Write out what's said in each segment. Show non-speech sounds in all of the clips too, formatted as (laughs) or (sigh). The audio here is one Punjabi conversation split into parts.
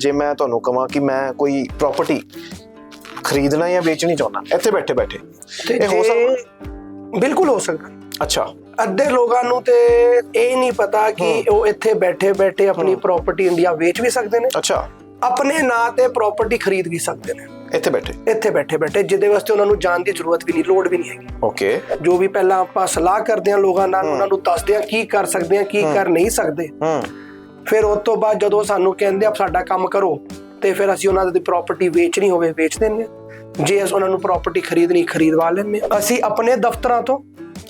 ਜੇ ਮੈਂ ਤੁਹਾਨੂੰ ਕਹਾਂ ਕਿ ਮੈਂ ਕੋਈ ਪ੍ਰਾਪਰਟੀ ਖਰੀਦਣਾ ਜਾਂ ਵੇਚਣੀ ਚਾਹੁੰਦਾ ਇੱਥੇ ਬੈਠੇ ਬੈਠੇ। ਇਹ ਹੋ ਜੇ ਬਿਲਕੁਲ ਹੋ ਸਕਦਾ। ਅੱਛਾ। ਅੱਧੇ ਲੋਕਾਂ ਨੂੰ ਤੇ ਇਹ ਨਹੀਂ ਪਤਾ ਕਿ ਉਹ ਇੱਥੇ ਬੈਠੇ ਬੈਠੇ ਆਪਣੀ ਪ੍ਰਾਪਰਟੀ ਇੰਡੀਆ ਵੇਚ ਵੀ ਸਕਦੇ ਨੇ। ਅੱਛਾ। ਆਪਣੇ ਨਾਂ ਤੇ ਪ੍ਰਾਪਰਟੀ ਖਰੀਦ ਵੀ ਸਕਦੇ ਨੇ। ਇੱਥੇ ਬੈਠੇ। ਇੱਥੇ ਬੈਠੇ ਬੈਠੇ ਜਿਹਦੇ ਵਾਸਤੇ ਉਹਨਾਂ ਨੂੰ ਜਾਣ ਦੀ ਜ਼ਰੂਰਤ ਵੀ ਨਹੀਂ ਲੋੜ ਵੀ ਨਹੀਂ ਹੈਗੀ। ਓਕੇ। ਜੋ ਵੀ ਪਹਿਲਾਂ ਆਪਾਂ ਸਲਾਹ ਕਰਦੇ ਹਾਂ ਲੋਕਾਂ ਨਾਲ ਉਹਨਾਂ ਨੂੰ ਦੱਸਦੇ ਹਾਂ ਕੀ ਕਰ ਸਕਦੇ ਹਾਂ ਕੀ ਕਰ ਨਹੀਂ ਸਕਦੇ। ਹੂੰ। ਫਿਰ ਉਸ ਤੋਂ ਬਾਅਦ ਜਦੋਂ ਸਾਨੂੰ ਕਹਿੰਦੇ ਆ ਸਾਡਾ ਕੰਮ ਕਰੋ ਤੇ ਫਿਰ ਅਸੀਂ ਉਹਨਾਂ ਦੀ ਪ੍ਰਾਪਰਟੀ ਵੇਚਣੀ ਹੋਵੇ ਵੇਚ ਦਿੰਦੇ ਜੇ ਅਸੀਂ ਉਹਨਾਂ ਨੂੰ ਪ੍ਰਾਪਰਟੀ ਖਰੀਦਣੀ ਖਰੀਦਵਾ ਲੈਂਦੇ ਅਸੀਂ ਆਪਣੇ ਦਫ਼ਤਰਾਂ ਤੋਂ